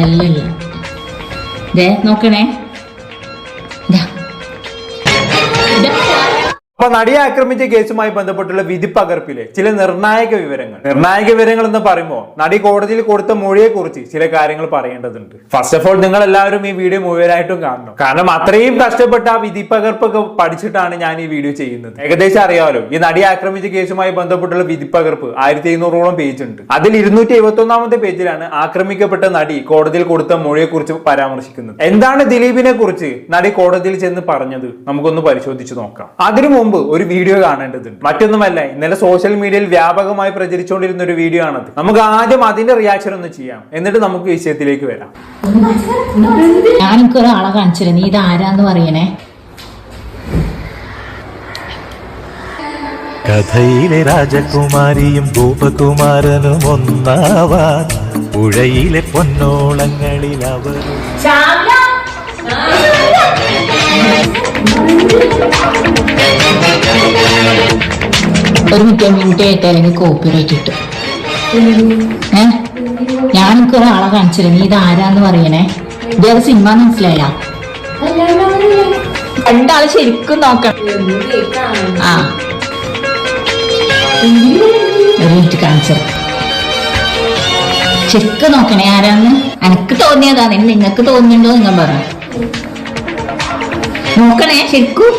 അല്ലല്ല. ദേ നോക്കണേ. അപ്പൊ നടിയെ ആക്രമിച്ച കേസുമായി ബന്ധപ്പെട്ടുള്ള വിധി പകർപ്പിലെ ചില നിർണായക വിവരങ്ങൾ. നിർണായക വിവരങ്ങൾ എന്ന് പറയുമ്പോൾ നടി കോടതിയിൽ കൊടുത്ത മൊഴിയെ കുറിച്ച് ചില കാര്യങ്ങൾ പറയേണ്ടതുണ്ട്. ഫസ്റ്റ് ഓഫ് ഓൾ നിങ്ങൾ എല്ലാവരും ഈ വീഡിയോ മുഴുവനായിട്ടും കാണണം. കാരണം അത്രയും കഷ്ടപ്പെട്ട ആ വിധി പകർപ്പൊക്കെ പഠിച്ചിട്ടാണ് ഞാൻ ഈ വീഡിയോ ചെയ്യുന്നത്. ഏകദേശം അറിയാമല്ലോ ഈ നടി ആക്രമിച്ച കേസുമായി ബന്ധപ്പെട്ടുള്ള വിധി പകർപ്പ് ആയിരത്തി എഴുന്നൂറോളം പേജ് ഉണ്ട് അതിൽ ഇരുന്നൂറ്റി എഴുപത്തി ഒന്നാമത്തെ പേജിലാണ് ആക്രമിക്കപ്പെട്ട നടി കോടതിയിൽ കൊടുത്ത മൊഴിയെ കുറിച്ച് പരാമർശിക്കുന്നത്. എന്താണ് ദിലീപിനെ കുറിച്ച് നടി കോടതിയിൽ ചെന്ന് പറഞ്ഞത്? നമുക്കൊന്ന് പരിശോധിച്ചു നോക്കാം. അതിനു മുമ്പ് ഒരു വീഡിയോ കാണേണ്ടതുണ്ട്. മറ്റൊന്നുമല്ല ഇന്നലെ സോഷ്യൽ മീഡിയയിൽ വ്യാപകമായി പ്രചരിച്ചുകൊണ്ടിരുന്ന ഒരു വീഡിയോ ആണത്. നമുക്ക് ആദ്യം അതിന്റെ റിയാക്ഷൻ ഒന്ന് ചെയ്യാം. എന്നിട്ട് നമുക്ക് വിഷയത്തിലേക്ക് വരാം. ഞാൻ എനിക്ക് ഒരാളെ കാണിച്ചില്ല? നീ ഇത് ആരാന്ന് പറയണേ? കഥയിലെ രാജകുമാരിയും ഗോപകുമാരനും ഒന്നാവാൻ പുഴയിലെ പൊന്നോളങ്ങളിൽ അവർ ഒരു മിനിറ്റ് മിനിറ്റ് ആയിട്ട് അല്ലെങ്കിൽ കോപ്പി റൈറ്റ് കിട്ടും ഏ? ഞാൻ എനിക്ക് ഒരാളെ കാണിച്ചില്ല? നീ ഇത് ആരാന്ന് പറയണേ ഇതേത് സിനിമ മനസ്സിലായ രണ്ടാൾ ശരിക്കും നോക്കണം. ആ. ശരിക്കും നോക്കണേ ആരാന്ന്. എനക്ക് തോന്നിയതാ. നിങ്ങൾക്ക് തോന്നിയുണ്ടോ നിങ്ങൾ പറ. നോക്കണേ ശരിക്കും.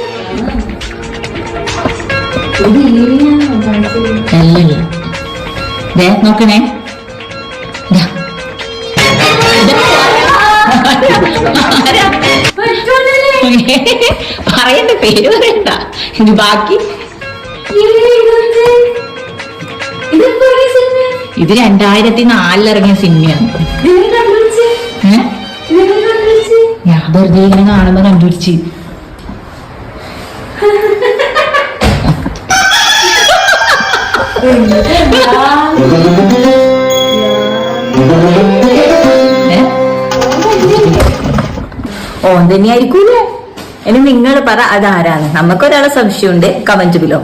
നോക്കണേ? പറയണ്ട പേര് പറയണ്ട. ഇനി ബാക്കി. ഇത് രണ്ടായിരത്തി നാലിലിറങ്ങിയ സിനിമയാണ്? ഞാൻ വെറുതെ ഇങ്ങനെ കാണുമ്പോ കണ്ടുപിടിച്ച്? ഓൻ തന്നെയായിരിക്കൂലേ ഇനി നിങ്ങൾ പറ അതാരാണ്? നമുക്കൊരാളെ സംശയമുണ്ട്. കമന്റ് ബിലോ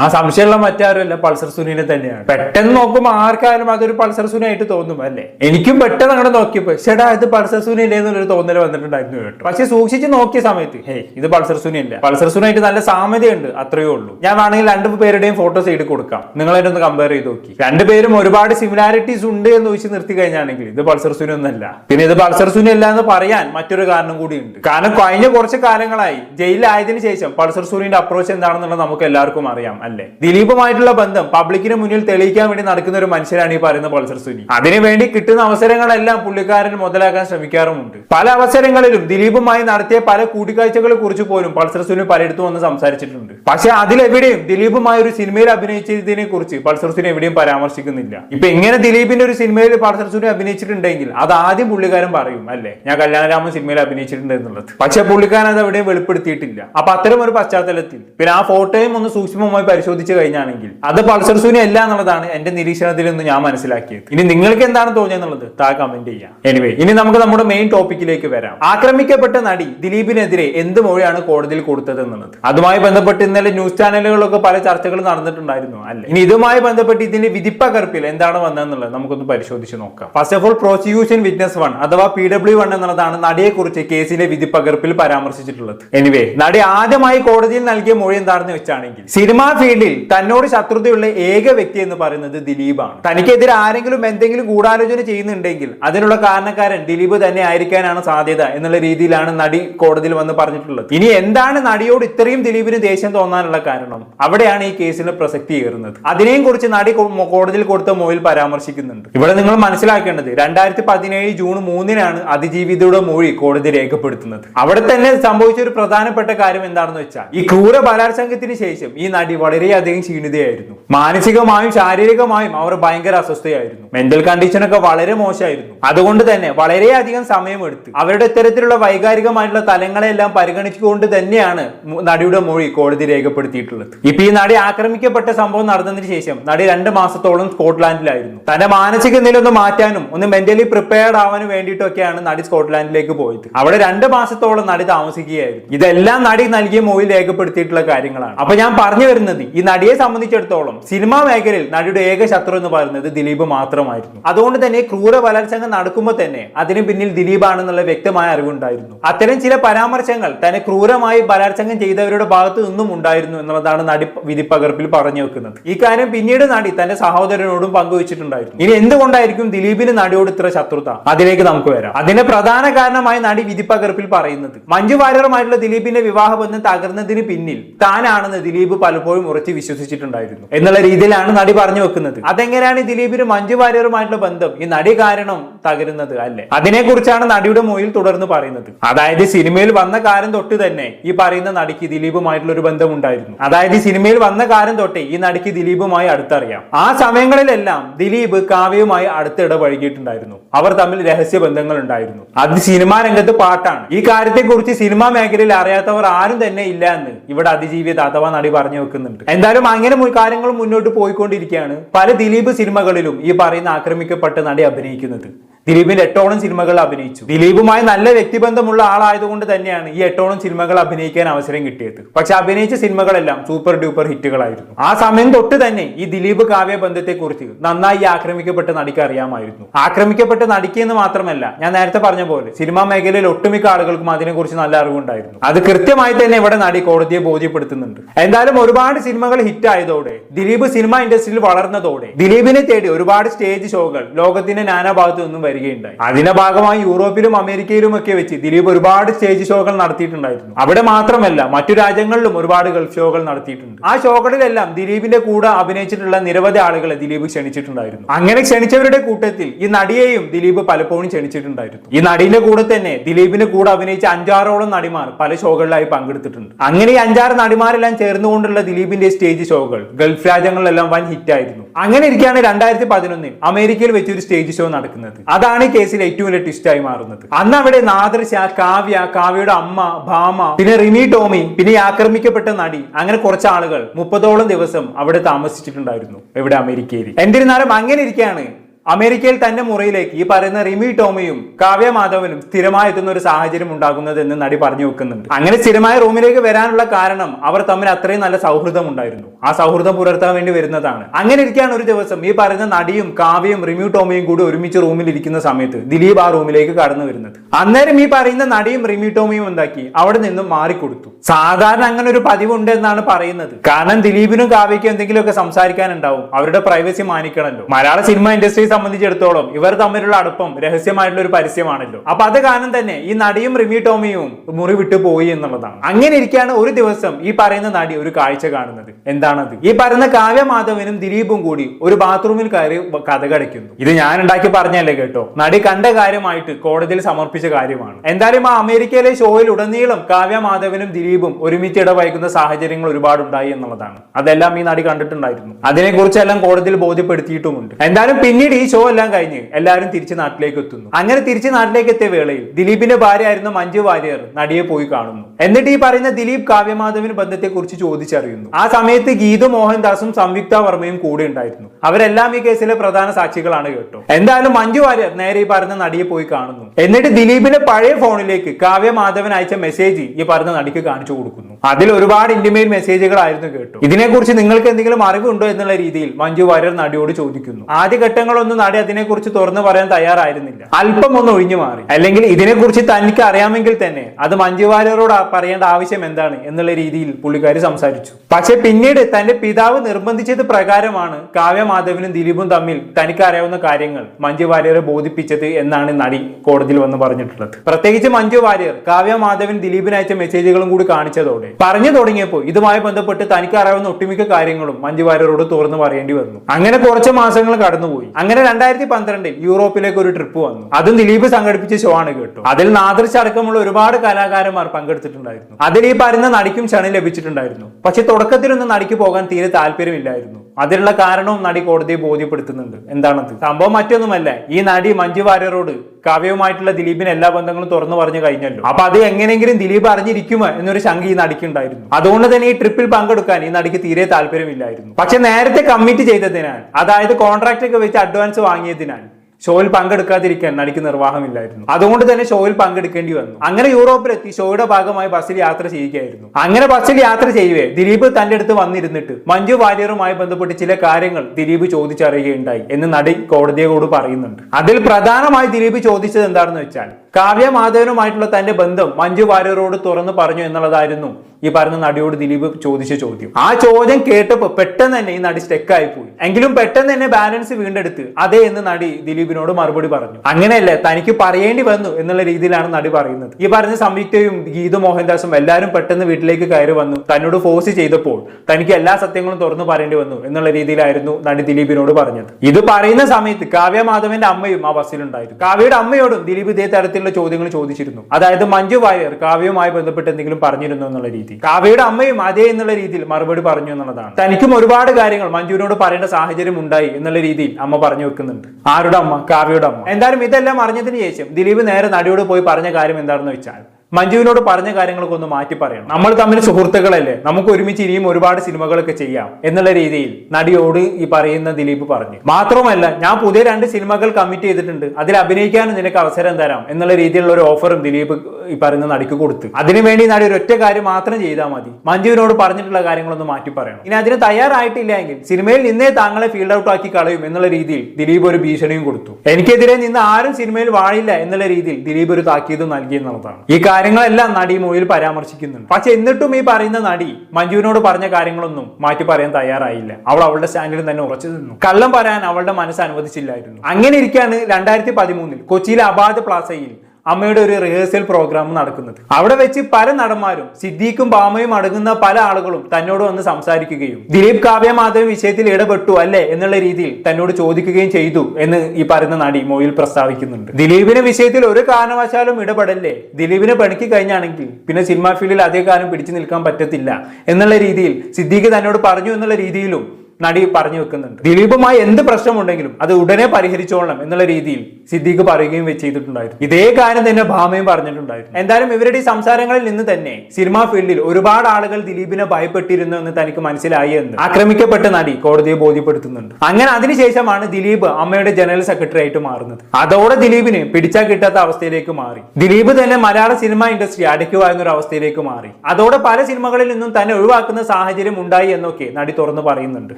ആ, സംശയമുള്ള മറ്റാരുമല്ല പൾസർ സുനിനെ തന്നെയാണ്. പെട്ടെന്ന് നോക്കുമ്പോൾ ആർക്കാരും അതൊരു പൾസർ സുനിയായിട്ട് തോന്നും അല്ലേ? എനിക്കും പെട്ടെന്ന് അങ്ങനെ നോക്കിയപ്പോ ചേട്ടാ ഇത് പൾസർ സുനില്ലേ എന്നൊരു തോന്നൽ വന്നിട്ടുണ്ടായിരുന്നു കേട്ടോ. പക്ഷെ സൂക്ഷിച്ച് നോക്കിയ സമയത്ത് ഹേ ഇത് പൾസർ സുനി അല്ല പൾസർ സുനായിട്ട് നല്ല സാമ്യതയുണ്ട് അത്രയേ ഉള്ളൂ. ഞാൻ വേണമെങ്കിൽ രണ്ടു പേരുടെയും ഫോട്ടോസ് എഴുതി കൊടുക്കാം. നിങ്ങൾ അതിനെ ഒന്ന് കമ്പയർ ചെയ്ത് നോക്കി. രണ്ടുപേരും ഒരുപാട് സിമിലാരിറ്റീസ് ഉണ്ട് എന്ന് ചോദിച്ച് നിർത്തി കഴിഞ്ഞാണെങ്കിൽ ഇത് പൾസർ സുനി ഒന്നല്ല പിന്നെ ഇത് പൾസർ സുനി അല്ല എന്ന് പറയാൻ മറ്റൊരു കാരണം കൂടി ഉണ്ട് കാരണം കഴിഞ്ഞ കുറച്ച് കാലങ്ങളായി ജയിലിലായതിനു ശേഷം പൾസർ സൂര്യന്റെ അപ്രോച്ച് എന്താണെന്നുള്ളത് നമുക്ക് എല്ലാവർക്കും അറിയാം അല്ലേ? ദിലീപുമായിട്ടുള്ള ബന്ധം പബ്ലിക്കിന് മുന്നിൽ തെളിയിക്കാൻ വേണ്ടി നടക്കുന്ന ഒരു മനുഷ്യരാണ് ഈ പറയുന്ന പൾസർ സുനി. അതിനുവേണ്ടി കിട്ടുന്ന അവസരങ്ങളെല്ലാം പുള്ളിക്കാരൻ മുതലാക്കാൻ ശ്രമിക്കാറുമുണ്ട്. പല അവസരങ്ങളിലും ദിലീപുമായി നടത്തിയ പല കൂടിക്കാഴ്ചകളെ കുറിച്ച് പോലും പൾസർ സുനി പലയിടത്തും വന്ന് സംസാരിച്ചിട്ടുണ്ട്. പക്ഷെ അതിലെവിടെയും ദിലീപുമായി ഒരു സിനിമയിൽ അഭിനയിച്ചതിനെ കുറിച്ച് പൾസർ സുനി എവിടെയും പരാമർശിക്കുന്നില്ല. ഇപ്പൊ ഇങ്ങനെ ദിലീപിന്റെ ഒരു സിനിമയിൽ പൾസർ സുനി അഭിനയിച്ചിട്ടുണ്ടെങ്കിൽ അത് ആദ്യം പുള്ളിക്കാരൻ പറയും അല്ലേ? ഞാൻ കല്യാണരാമൻ സിനിമയിൽ അഭിനയിച്ചിട്ടുണ്ട് എന്നുള്ളത്. പക്ഷെ പുള്ളിക്കാരൻ അത് എവിടെയും വെളിപ്പെടുത്തിയിട്ടില്ല. അപ്പൊ അത്തരം ഒരു പശ്ചാത്തലത്തിൽ പിന്നെ ആ ഫോട്ടോയും ഒന്ന് സൂക്ഷ്മമായി പരിശോധിച്ചു കഴിഞ്ഞാണെങ്കിൽ അത് പൾസർ സൂര്യ അല്ല എന്നുള്ളതാണ് എന്റെ നിരീക്ഷണത്തിൽ നിന്ന് ഞാൻ മനസ്സിലാക്കിയത്. ഇനി നിങ്ങൾക്ക് എന്താണ് തോന്നിയെന്നുള്ളത് താ കമന്റ് ചെയ്യാം. എനിവേ ഇനി നമുക്ക് നമ്മുടെ മെയിൻ ടോപ്പിക്കിലേക്ക് വരാം. ആക്രമിക്കപ്പെട്ട നടി ദിലീപിനെതിരെ എന്ത് മൊഴിയാണ് കോടതിയിൽ കൊടുത്തത് എന്നുള്ളത്? അതുമായി ബന്ധപ്പെട്ട് ഇന്നലെ ന്യൂസ് ചാനലുകളൊക്കെ പല ചർച്ചകൾ നടന്നിട്ടുണ്ടായിരുന്നു അല്ലെ? ഇനി ഇതുമായി ബന്ധപ്പെട്ട് ഇതിന്റെ വിധിപ്പകർപ്പിൽ എന്താണ് വന്നതെന്നുള്ളത് നമുക്കൊന്ന് പരിശോധിച്ച് നോക്കാം. First of all prosecution witness one അഥവാ പി ഡബ്ല്യു വൺ എന്നുള്ളതാണ് നടിയെ കുറിച്ച് കേസിലെ വിധിപ്പകർപ്പിൽ പരാമർശിച്ചിട്ടുള്ളത്. എനിവേ നടി ആദ്യമായി കോടതിയിൽ നൽകിയ മൊഴി എന്താണെന്ന് വെച്ചാണെങ്കിൽ സിനിമാ ഫീൽഡിൽ തന്നോട് ശത്രുതയുള്ള ഏക വ്യക്തി എന്ന് പറയുന്നത് ദിലീപാണ്. തനിക്കെതിരെ ആരെങ്കിലും എന്തെങ്കിലും ഗൂഢാലോചന ചെയ്യുന്നുണ്ടെങ്കിൽ അതിനുള്ള കാരണക്കാരൻ ദിലീപ് തന്നെ ആയിരിക്കാനാണ് സാധ്യത എന്നുള്ള രീതിയിലാണ് നടി കോടതിയിൽ വന്ന് പറഞ്ഞിട്ടുള്ളത്. ഇനി എന്താണ് നടിയോട് ഇത്രയും ദിലീപിന് ദേഷ്യം തോന്നാനുള്ള കാരണം? അവിടെയാണ് ഈ കേസിന് പ്രസക്തി ഏറുന്നത്. അതിനെയും കുറിച്ച് നടി കോടതിയിൽ കൊടുത്ത മൊഴിയിൽ പരാമർശിക്കുന്നുണ്ട്. ഇവിടെ നിങ്ങൾ മനസ്സിലാക്കേണ്ടത് രണ്ടായിരത്തി പതിനേഴ് ജൂൺ മൂന്നിനാണ് അതിജീവിതയുടെ മൊഴി കോടതി രേഖപ്പെടുത്തുന്നത്. അവിടെ തന്നെ സംഭവിച്ച ഒരു പ്രധാനപ്പെട്ട കാര്യം എന്താണെന്ന് വെച്ചാൽ ഈ ക്രൂര ബലാത്സംഗത്തിന് ശേഷം ഈ നടി വളരെയധികം ക്ഷീണിതയായിരുന്നു. മാനസികമായും ശാരീരികമായും അവർ ഭയങ്കര അസ്വസ്ഥയായിരുന്നു. മെന്റൽ കണ്ടീഷൻ ഒക്കെ വളരെ മോശമായിരുന്നു. അതുകൊണ്ട് തന്നെ വളരെയധികം സമയമെടുത്ത് അവരുടെ ഇത്തരത്തിലുള്ള വൈകാരികമായിട്ടുള്ള തലങ്ങളെല്ലാം പരിഗണിച്ചുകൊണ്ട് തന്നെയാണ് നടിയുടെ മൊഴി കോടതി രേഖപ്പെടുത്തിയിട്ടുള്ളത്. ഇപ്പൊ ഈ നടി ആക്രമിക്കപ്പെട്ട സംഭവം നടന്നതിന് ശേഷം നടി രണ്ട് മാസത്തോളം സ്കോട്ട്ലാൻഡിലായിരുന്നു. തന്റെ മാനസിക നില ഒന്ന് മാറ്റാനും ഒന്ന് മെന്റലി പ്രിപ്പയർഡ് ആവാനും വേണ്ടിയിട്ടൊക്കെയാണ് നടി സ്കോട്ട്ലാൻഡിലേക്ക് പോയത്. അവിടെ രണ്ട് മാസത്തോളം നടി താമസിക്കുകയായിരുന്നു. ഇതെല്ലാം നടി നൽകിയ മൂവിൽ രേഖപ്പെടുത്തിയിട്ടുള്ള കാര്യങ്ങളാണ്. അപ്പൊ ഞാൻ പറഞ്ഞു വരുന്നത് ഈ നടിയെ സംബന്ധിച്ചിടത്തോളം സിനിമാ മേഖലയിൽ നടിയുടെ ഏക ശത്രു എന്ന് പറയുന്നത് ദിലീപ് മാത്രമായിരുന്നു. അതുകൊണ്ട് തന്നെ ക്രൂര ബലാത്സംഗം നടക്കുമ്പോൾ തന്നെ അതിന് പിന്നിൽ ദിലീപാണെന്നുള്ള വ്യക്തമായ അറിവുണ്ടായിരുന്നു. അത്തരം ചില പരാമർശങ്ങൾ തന്നെ ക്രൂരമായി ബലാത്സംഗം ചെയ്തവരുടെ ഭാഗത്ത് നിന്നും ഉണ്ടായിരുന്നു എന്നുള്ളതാണ് നടി വിധിപ്പകർപ്പിൽ പറഞ്ഞു വെക്കുന്നത്. ഈ കാര്യം പിന്നീട് നടി തന്റെ സഹോദരനോടും പങ്കുവച്ചിട്ടുണ്ടായിരുന്നു. ഇനി എന്തുകൊണ്ടായിരിക്കും ദിലീപിന് നടിയോട് ഇത്ര ശത്രുത? അതിലേക്ക് നമുക്ക് വരാം. അതിന്റെ പ്രധാന കാരണമായി നടി വിധിപ്പകർപ്പിൽ പറയുന്നത് മഞ്ജു വാര്യറുമായിട്ടുള്ള ദിലീപിന്റെ വിവാഹബന്ധം തകർന്നതിന് പിന്നിൽ താനാണെന്ന് ദിലീപ് പലപ്പോഴും ഉറച്ച് വിശ്വസിച്ചിട്ടുണ്ടായിരുന്നു എന്നുള്ള രീതിയിലാണ് നടി പറഞ്ഞു വെക്കുന്നത്. അതെങ്ങനെയാണ് ദിലീപിന് മഞ്ജു വാര്യറുമായിട്ടുള്ള ബന്ധം? ഈ നടി കാരണം തകരുന്നത് അല്ലെ? അതിനെക്കുറിച്ചാണ് നടിയുടെ മൊഴിയിൽ തുടർന്ന് പറയുന്നത്. അതായത് സിനിമയിൽ വന്ന കാലം തൊട്ട് തന്നെ ഈ പറയുന്ന നടിക്ക് ദിലീപുമായിട്ടുള്ള ഒരു ബന്ധം ഉണ്ടായിരുന്നു അതായത് സിനിമയിൽ വന്ന കാലം തൊട്ടേ ഈ നടിക്ക് ദിലീപുമായി അടുത്തറിയാം. ആ സമയങ്ങളിലെല്ലാം ദിലീപ് കാവ്യവുമായി അടുത്തിടപഴകിയിട്ടുണ്ടായിരുന്നു. അവർ തമ്മിൽ രഹസ്യ ബന്ധങ്ങൾ ഉണ്ടായിരുന്നു അത് സിനിമാ രംഗത്ത് പാട്ടാണ്. ഈ കാര്യത്തെക്കുറിച്ച് സിനിമാ മേഖലയിൽ അറിയാത്തവർ ആരും തന്നെ ഇല്ല എന്ന് ഇവിടെ അതിജീവിത അഥവാ നടി പറഞ്ഞു വെക്കുന്നുണ്ട്. എന്തായാലും അങ്ങനെ കാര്യങ്ങൾ മുന്നോട്ട് പോയിക്കൊണ്ടിരിക്കുകയാണ് പല ദിലീപ് സിനിമകളിലും ഈ പറയുന്ന ആക്രമിക്കപ്പെട്ട നടി അഭിനയിക്കുന്നത്. ദിലീപിന്റെ എട്ടോളം സിനിമകൾ അഭിനയിച്ചു. ദിലീപുമായി നല്ല വ്യക്തിബന്ധമുള്ള ആളായതുകൊണ്ട് തന്നെയാണ് ഈ എട്ടോളം സിനിമകൾ അഭിനയിക്കാൻ അവസരം കിട്ടിയത്. പക്ഷെ അഭിനയിച്ച സിനിമകളെല്ലാം സൂപ്പർ ഡ്യൂപ്പർ ഹിറ്റുകളായിരുന്നു. ആ സമയം തൊട്ട് തന്നെ ഈ ദിലീപ് കാവ്യ ബന്ധത്തെക്കുറിച്ച് നന്നായി ആക്രമിക്കപ്പെട്ട നടിക്ക് അറിയാമായിരുന്നു. ആക്രമിക്കപ്പെട്ട നടിക്ക് എന്ന് മാത്രമല്ല ഞാൻ നേരത്തെ പറഞ്ഞ പോലെ സിനിമാ മേഖലയിൽ ഒട്ടുമിക്ക ആളുകൾക്കും അതിനെക്കുറിച്ച് നല്ല അറിവുണ്ടായിരുന്നു. അത് കൃത്യമായി തന്നെ ഇവിടെ നടി കോടതിയെ ബോധ്യപ്പെടുത്തുന്നുണ്ട്. എന്തായാലും ഒരുപാട് സിനിമകൾ ഹിറ്റ് ആയതോടെ ദിലീപ് സിനിമ ഇൻഡസ്ട്രിയിൽ വളർന്നതോടെ ദിലീപിനെ തേടി ഒരുപാട് സ്റ്റേജ് ഷോകൾ ലോകത്തിന്റെ നാനാഭാഗത്തു നിന്നും വരികയുണ്ടായി. അതിന്റെ ഭാഗമായി യൂറോപ്പിലും അമേരിക്കയിലും ഒക്കെ വെച്ച് ദിലീപ് ഒരുപാട് സ്റ്റേജ് ഷോകൾ നടത്തിയിട്ടുണ്ടായിരുന്നു. അവിടെ മാത്രമല്ല മറ്റു രാജ്യങ്ങളിലും ഒരുപാട് ഗൾഫ് ഷോകൾ നടത്തിയിട്ടുണ്ട്. ആ ഷോകളിലെല്ലാം ദിലീപിന്റെ കൂടെ അഭിനയിച്ചിട്ടുള്ള നിരവധി ആളുകളെ ദിലീപ് ക്ഷണിച്ചിട്ടുണ്ടായിരുന്നു. അങ്ങനെ ക്ഷണിച്ചവരുടെ കൂട്ടത്തിൽ ഈ നടിയെയും ദിലീപ് പലപ്പോഴും ക്ഷണിച്ചിട്ടുണ്ടായിരുന്നു. ഈ നടിയുടെ കൂടെ തന്നെ ദിലീപിന്റെ കൂടെ അഭിനയിച്ച അഞ്ചാറോളം നടിമാർ പല ഷോകളിലായി പങ്കെടുത്തിട്ടുണ്ട്. അങ്ങനെ ഈ അഞ്ചാറ് നടിമാരെല്ലാം ചേർന്നുകൊണ്ടുള്ള ദിലീപിന്റെ സ്റ്റേജ് ഷോകൾ ഗൾഫ് രാജ്യങ്ങളിലെല്ലാം വൻ ഹിറ്റ് ആയിരുന്നു. അങ്ങനെ ഇരിക്കുകയാണ് രണ്ടായിരത്തി പതിനൊന്നിൽ അമേരിക്കയിൽ വെച്ച് ഒരു സ്റ്റേജ് ഷോ നടക്കുന്നത്. അതാണ് ഈ കേസിൽ ഏറ്റവും വലിയ ട്വിസ്റ്റായി മാറുന്നത്. അന്ന് അവിടെ നാദൃശ കാവ്യ കാവ്യയുടെ അമ്മ ഭാമ പിന്നെ റിമി ടോമി പിന്നെ ആക്രമിക്കപ്പെട്ട നടി അങ്ങനെ കുറച്ച് ആളുകൾ മുപ്പതോളം ദിവസം അവിടെ താമസിച്ചിട്ടുണ്ടായിരുന്നു ഇവിടെ അമേരിക്കയിൽ. എന്നിരുന്നാലും അങ്ങനെ ഇരിക്കുകയാണ് അമേരിക്കയിൽ തന്റെ മുറിയിലേക്ക് ഈ പറയുന്ന റിമി ടോമിയും കാവ്യ മാധവനും സ്ഥിരമായി എത്തുന്ന ഒരു സാഹചര്യം ഉണ്ടാകുന്നത് എന്ന് നടി പറഞ്ഞു വെക്കുന്നുണ്ട്. അങ്ങനെ സ്ഥിരമായ റൂമിലേക്ക് വരാനുള്ള കാരണം അവർ തമ്മിൽ അത്രയും നല്ല സൗഹൃദം ഉണ്ടായിരുന്നു. ആ സൗഹൃദം പുലർത്താൻ വേണ്ടി വരുന്നതാണ്. അങ്ങനെ ഇരിക്കുകയാണ് ഒരു ദിവസം ഈ പറയുന്ന നടിയും കാവ്യയും റിമി ടോമിയും കൂടി ഒരുമിച്ച് റൂമിൽ ഇരിക്കുന്ന സമയത്ത് ദിലീപ് ആ റൂമിലേക്ക് കടന്നു വരുന്നത്. അന്നേരം ഈ പറയുന്ന നടിയും റിമി ടോമിയും എന്താക്കി? അവിടെ നിന്നും മാറിക്കൊടുത്തു. സാധാരണ അങ്ങനെ ഒരു പതിവുണ്ട് എന്നാണ് പറയുന്നത്. കാരണം ദിലീപിനും കാവ്യയ്ക്കും എന്തെങ്കിലുമൊക്കെ സംസാരിക്കാനുണ്ടാവും. അവരുടെ പ്രൈവസി മാനിക്കണമല്ലോ മലയാള സിനിമ ഇൻഡസ്ട്രിയെ സംബന്ധിച്ചിടത്തോളം ഇവർ തമ്മിലുള്ള അടുപ്പം രഹസ്യമായിട്ടുള്ള ഒരു പരസ്യമാണല്ലോ. അപ്പൊ അത് കാരണം തന്നെ ഈ നടിയും റിമി ടോമിയും മുറി വിട്ടു പോയി എന്നുള്ളതാണ്. അങ്ങനെ ഇരിക്കുകയാണ് ഒരു ദിവസം ഈ പറയുന്ന നടി ഒരു കാഴ്ച കാണുന്നത്. എന്താണത്? ഈ പറയുന്ന കാവ്യ മാധവനും ദിലീപും കൂടി ഒരു ബാത്റൂമിൽ കയറി കഥകടയ്ക്കുന്നു ഇത് ഞാൻ ഉണ്ടാക്കി പറഞ്ഞല്ലേ കേട്ടോ? നടി കണ്ട കാര്യമായിട്ട് കോടതിയിൽ സമർപ്പിച്ച കാര്യമാണ്. എന്തായാലും ആ അമേരിക്കയിലെ ഷോയിൽ ഉടനീളം കാവ്യ മാധവനും ദിലീപും ഒരുമിച്ച് ഇടവഹിക്കുന്ന സാഹചര്യങ്ങൾ ഒരുപാട് ഉണ്ടായി എന്നുള്ളതാണ്. അതെല്ലാം ഈ നടി കണ്ടിട്ടുണ്ടായിരുന്നു. അതിനെക്കുറിച്ചെല്ലാം കോടതിയിൽ ബോധ്യപ്പെടുത്തിയിട്ടുമുണ്ട്. എന്തായാലും പിന്നീട് ഷോ എല്ലാം കഴിഞ്ഞ് എല്ലാവരും തിരിച്ച് നാട്ടിലേക്ക് എത്തുന്നു. അങ്ങനെ തിരിച്ച് നാട്ടിലേക്ക് എത്തിയ വേളയിൽ ദിലീപിന്റെ ഭാര്യയായിരുന്ന മഞ്ജു വാര്യർ നടിയെ പോയി കാണുന്നു. എന്നിട്ട് ഈ പറയുന്ന ദിലീപ് കാവ്യമാധവൻ ബന്ധത്തെക്കുറിച്ച് ചോദിച്ചറിയുന്നു. ആ സമയത്ത് ഗീതു മോഹൻദാസും സംയുക്ത വർമ്മയും കൂടെ ഉണ്ടായിരുന്നു. അവരെല്ലാം ഈ കേസിലെ പ്രധാന സാക്ഷികളാണ് കേട്ടോ. എന്തായാലും മഞ്ജു വാര്യർ നേരെ ഈ പറഞ്ഞ നടിയെ പോയി കാണുന്നു. എന്നിട്ട് ദിലീപിന്റെ പഴയ ഫോണിലേക്ക് കാവ്യമാധവൻ അയച്ച മെസ്സേജ് ഈ പറഞ്ഞ നടിക്ക് കാണിച്ചു കൊടുക്കുന്നു. അതിൽ ഒരുപാട് ഇന്റിമേറ്റ് മെസ്സേജുകളായിരുന്നു കേട്ടോ. ഇതിനെക്കുറിച്ച് നിങ്ങൾക്ക് എന്തെങ്കിലും അറിവുണ്ടോ എന്നുള്ള രീതിയിൽ മഞ്ജു വാര്യർ നടിയോട് ചോദിക്കുന്നു. ആദ്യ ഘട്ടങ്ങളൊന്നും നടി അതിനെക്കുറിച്ച് തുറന്നു പറയാൻ തയ്യാറായിരുന്നില്ല. അല്പം ഒന്ന് ഒഴിഞ്ഞു മാറി. അല്ലെങ്കിൽ ഇതിനെക്കുറിച്ച് തനിക്ക് അറിയാമെങ്കിൽ തന്നെ അത് മഞ്ജു വാര്യരോട് പറയേണ്ട ആവശ്യം എന്താണ് എന്നുള്ള രീതിയിൽ പുള്ളിക്കാരി സംസാരിച്ചു. പക്ഷെ പിന്നീട് തന്റെ പിതാവ് നിർബന്ധിച്ചത് പ്രകാരമാണ് കാവ്യ മാധവനും ദിലീപും തമ്മിൽ തനിക്ക് അറിയാവുന്ന കാര്യങ്ങൾ മഞ്ജു വാര്യരെ ബോധിപ്പിച്ചത് എന്നാണ് നടി കോടതിയിൽ വന്ന് പറഞ്ഞിട്ടുള്ളത്. പ്രത്യേകിച്ച് മഞ്ജു വാര്യർ കാവ്യ മാധവൻ ദിലീപിന് അയച്ച മെസ്സേജുകളും കൂടി കാണിച്ചതോടെ പറഞ്ഞു തുടങ്ങിയപ്പോൾ ഇതുമായി ബന്ധപ്പെട്ട് തനിക്ക് അറിയാവുന്ന ഒട്ടുമിക്ക കാര്യങ്ങളും മഞ്ജു വാര്യരോട് തുറന്നു പറയേണ്ടി വന്നു. അങ്ങനെ കുറച്ച് മാസങ്ങൾ കടന്നുപോയി. അങ്ങനെ രണ്ടായിരത്തി പന്ത്രണ്ടിൽ യൂറോപ്പിലേക്ക് ഒരു ട്രിപ്പ് വന്നു. അതും ദിലീപ് സംഘടിപ്പിച്ച ഷോ ആണ് കേട്ടോ. അതിൽ നാദൃശ് അടക്കമുള്ള ഒരുപാട് കലാകാരന്മാർ പങ്കെടുത്തിട്ടുണ്ടായിരുന്നു. അതിൽ ഈ പറയുന്ന നടിക്കും ക്ഷണി ലഭിച്ചിട്ടുണ്ടായിരുന്നു. പക്ഷെ തുടക്കത്തിലൊന്നും നടിക്ക് പോകാൻ തീരെ താല്പര്യമില്ലായിരുന്നു. അതിനുള്ള കാരണവും നടി കോടതിയെ ബോധ്യപ്പെടുത്തുന്നുണ്ട്. എന്താണത്? സംഭവം മറ്റൊന്നുമല്ല. ഈ നടി മഞ്ജു വാര്യരോട് കാവ്യവുമായിട്ടുള്ള ദിലീപിന് എല്ലാ ബന്ധങ്ങളും തുറന്നു പറഞ്ഞു കഴിഞ്ഞല്ലോ. അപ്പൊ അത് എങ്ങനെയെങ്കിലും ദിലീപ് അറിഞ്ഞിരിക്കുമോ എന്നൊരു ശങ്ക ഈ നടിക്കുണ്ടായിരുന്നു. അതുകൊണ്ട് തന്നെ ഈ ട്രിപ്പിൽ പങ്കെടുക്കാൻ ഈ നടിക്ക് തീരെ താല്പര്യമില്ലായിരുന്നു. പക്ഷെ നേരത്തെ കമ്മിറ്റ് ചെയ്തതിനാൽ അതായത് കോൺട്രാക്ട് ഒക്കെ വെച്ച് അഡ്വാൻസ് വാങ്ങിയതിനാൽ ഷോയിൽ പങ്കെടുക്കാതിരിക്കാൻ നടിക്ക് നിർവാഹമില്ലായിരുന്നു. അതുകൊണ്ട് തന്നെ ഷോയിൽ പങ്കെടുക്കേണ്ടി വന്നു. അങ്ങനെ യൂറോപ്പിലെത്തി ഷോയുടെ ഭാഗമായി ബസ്സിൽ യാത്ര ചെയ്യുകയായിരുന്നു. അങ്ങനെ ബസ്സിൽ യാത്ര ചെയ്യവേ ദിലീപ് തന്റെ അടുത്ത് വന്നിരുന്നിട്ട് മഞ്ജു വാര്യറുമായി ബന്ധപ്പെട്ട് ചില കാര്യങ്ങൾ ദിലീപ് ചോദിച്ചറിയുകയുണ്ടായി എന്ന് നടി കോടതിയോട് പറയുന്നുണ്ട്. അതിൽ പ്രധാനമായി ദിലീപ് ചോദിച്ചത് എന്താണെന്ന് വെച്ചാൽ കാവ്യ മാധവനുമായിട്ടുള്ള തന്റെ ബന്ധം മഞ്ജു വാര്യരോട് തുറന്നു പറഞ്ഞു എന്നുള്ളതായിരുന്നു ഈ പറഞ്ഞ നടിയോട് ദിലീപ് ചോദിച്ച ചോദ്യം. ആ ചോദ്യം കേട്ടപ്പോൾ പെട്ടെന്ന് തന്നെ ഈ നടി സ്റ്റെക്കായി പോയി. എങ്കിലും പെട്ടെന്ന് തന്നെ ബാലൻസ് വീണ്ടെടുത്ത് അതെ എന്ന് നടി ദിലീപിനോട് മറുപടി പറഞ്ഞു. അങ്ങനെയല്ല തനിക്ക് പറയേണ്ടി വന്നു എന്നുള്ള രീതിയിലാണ് നടി പറയുന്നത്. ഈ പറഞ്ഞ സംയുക്തയും ഗീതു മോഹൻദാസും എല്ലാവരും പെട്ടെന്ന് വീട്ടിലേക്ക് കയറി വന്നു. തന്നോട് ഫോഴ്സ് ചെയ്തപ്പോൾ തനിക്ക് എല്ലാ സത്യങ്ങളും തുറന്നു പറയേണ്ടി വന്നു എന്നുള്ള രീതിയിലായിരുന്നു നടി ദിലീപിനോട് പറഞ്ഞത്. ഇത് പറയുന്ന സമയത്ത് കാവ്യ മാധവന്റെ അമ്മയും ആ ബസ്സിലുണ്ടായിരുന്നു. കാവ്യയുടെ അമ്മയോടും ദിലീപ് ഇതേ തരത്തിലുള്ള ചോദ്യങ്ങൾ ചോദിച്ചിരുന്നു. അതായത് മഞ്ജു വാര്യർ കാവ്യവുമായി ബന്ധപ്പെട്ട് എന്തെങ്കിലും പറഞ്ഞിരുന്നു എന്നുള്ള രീതി. കാവ്യയുടെ അമ്മയും അതേ എന്നുള്ള രീതിയിൽ മറുപടി പറഞ്ഞു എന്നുള്ളതാണ്. തനിക്കും ഒരുപാട് കാര്യങ്ങൾ മഞ്ജുവിനോട് പറയേണ്ട സാഹചര്യം ഉണ്ടായി എന്നുള്ള രീതിയിൽ അമ്മ പറഞ്ഞു വെക്കുന്നുണ്ട്. ആരുടെ അമ്മ? കാവ്യയുടെ അമ്മ. എന്തായാലും ഇതെല്ലാം അറിഞ്ഞതിന് ശേഷം ദിലീപ് നേരെ നടിയോട് പോയി പറഞ്ഞ കാര്യം എന്താണെന്ന് വെച്ചാൽ മഞ്ജുവിനോട് പറഞ്ഞ കാര്യങ്ങളൊക്കെ ഒന്ന് മാറ്റി പറയണം. നമ്മൾ തമ്മിൽ സുഹൃത്തുക്കളല്ലേ? നമുക്ക് ഒരുമിച്ച് ഇനിയും ഒരുപാട് സിനിമകളൊക്കെ ചെയ്യാം എന്നുള്ള രീതിയിൽ നടിയോട് ഈ പറയുന്ന ദിലീപ് പറഞ്ഞു. മാത്രമല്ല ഞാൻ പുതിയ രണ്ട് സിനിമകൾ കമ്മിറ്റ് ചെയ്തിട്ടുണ്ട്. അതിൽ അഭിനയിക്കാനും നിനക്ക് അവസരം തരാം എന്നുള്ള രീതിയിലുള്ള ഒരു ഓഫറും ദിലീപ് ഈ പറയുന്ന നടിക്ക് കൊടുത്തു. അതിനുവേണ്ടി നടി ഒരു ഒറ്റ കാര്യം മാത്രം ചെയ്താൽ മതി. മഞ്ജുവിനോട് പറഞ്ഞിട്ടുള്ള കാര്യങ്ങളൊന്ന് മാറ്റി പറയണം. ഇനി അതിന് തയ്യാറായിട്ടില്ല എങ്കിൽ സിനിമയിൽ നിന്നേ താങ്കളെ ഫീൽഡ് ഔട്ട് ആക്കി കളയും എന്നുള്ള രീതിയിൽ ദിലീപ് ഒരു ഭീഷണിയും കൊടുത്തു. എനിക്കെതിരെ നിന്ന് ആരും സിനിമയിൽ വാഴില്ല എന്നുള്ള രീതിയിൽ ദിലീപ് ഒരു താക്കീതും നൽകി എന്നുള്ളതാണ്. ഈ കാര്യങ്ങളെല്ലാം നടി മൂവിൽ പരാമർശിക്കുന്നുണ്ട്. പക്ഷെ എന്നിട്ടും ഈ പറയുന്ന നടി മഞ്ജുവിനോട് പറഞ്ഞ കാര്യങ്ങളൊന്നും മാറ്റി പറയാൻ തയ്യാറായില്ല. അവൾ അവളുടെ സ്റ്റാൻഡിൽ തന്നെ ഉറച്ചു നിന്നു. കള്ളം പറയാൻ അവളുടെ മനസ്സ് അനുവദിച്ചില്ലായിരുന്നു. അങ്ങനെ ഇരിക്കാണ് രണ്ടായിരത്തി പതിമൂന്നിൽ കൊച്ചിയിലെ അബാദ് പ്ലാസയിൽ അമ്മയുടെ ഒരു റിഹേഴ്സൽ പ്രോഗ്രാം നടക്കുന്നത്. അവിടെ വെച്ച് പല നടന്മാരും സിദ്ദീഖും ബാമയും അടങ്ങുന്ന പല ആളുകളും തന്നോട് വന്ന് സംസാരിക്കുകയും ദിലീപ് കാവ്യ മാധവൻ വിഷയത്തിൽ ഇടപെട്ടു അല്ലേ എന്നുള്ള രീതിയിൽ തന്നോട് ചോദിക്കുകയും ചെയ്തു എന്ന് ഈ പറയുന്ന നടി മൊയിൽ പ്രസ്താവിക്കുന്നുണ്ട്. ദിലീപിന്റെ വിഷയത്തിൽ ഒരു കാരണവശാലും ഇടപെടല്ലേ? ദിലീപിനെ പണിക്ക് കഴിഞ്ഞാണെങ്കിൽ പിന്നെ സിനിമാ ഫീൽഡിൽ അധികകാലം പിടിച്ചു നിൽക്കാൻ പറ്റത്തില്ല എന്നുള്ള രീതിയിൽ സിദ്ദീഖ് തന്നോട് പറഞ്ഞു എന്നുള്ള രീതിയിലും നടി പറഞ്ഞു വെക്കുന്നുണ്ട്. ദിലീപുമായി എന്ത് പ്രശ്നമുണ്ടെങ്കിലും അത് ഉടനെ പരിഹരിച്ചോളണം എന്നുള്ള രീതിയിൽ സിദ്ദീഖ് പറയുകയും ചെയ്തിട്ടുണ്ടായിരുന്നു. ഇതേ കാര്യം തന്നെ ഭാമയും പറഞ്ഞിട്ടുണ്ടായിരുന്നു. എന്തായാലും ഇവരുടെ ഈ സംസാരങ്ങളിൽ നിന്ന് തന്നെ സിനിമാ ഫീൽഡിൽ ഒരുപാട് ആളുകൾ ദിലീപിനെ ഭയപ്പെട്ടിരുന്നു എന്ന് തനിക്ക് മനസ്സിലായി എന്ന് ആക്രമിക്കപ്പെട്ട നടി കോടതിയെ ബോധ്യപ്പെടുത്തുന്നുണ്ട്. അങ്ങനെ അതിനുശേഷമാണ് ദിലീപ് അമ്മയുടെ ജനറൽ സെക്രട്ടറി ആയിട്ട് മാറുന്നത്. അതോടെ ദിലീപിന് പിടിച്ചാൽ കിട്ടാത്ത അവസ്ഥയിലേക്ക് മാറി. ദിലീപ് തന്നെ മലയാള സിനിമാ ഇൻഡസ്ട്രി അടയ്ക്കുവാകുന്ന ഒരു അവസ്ഥയിലേക്ക് മാറി. അതോടെ പല സിനിമകളിൽ നിന്നും തന്നെ ഒഴിവാക്കുന്ന സാഹചര്യം ഉണ്ടായി എന്നൊക്കെ നടി തുറന്നു പറയുന്നുണ്ട്.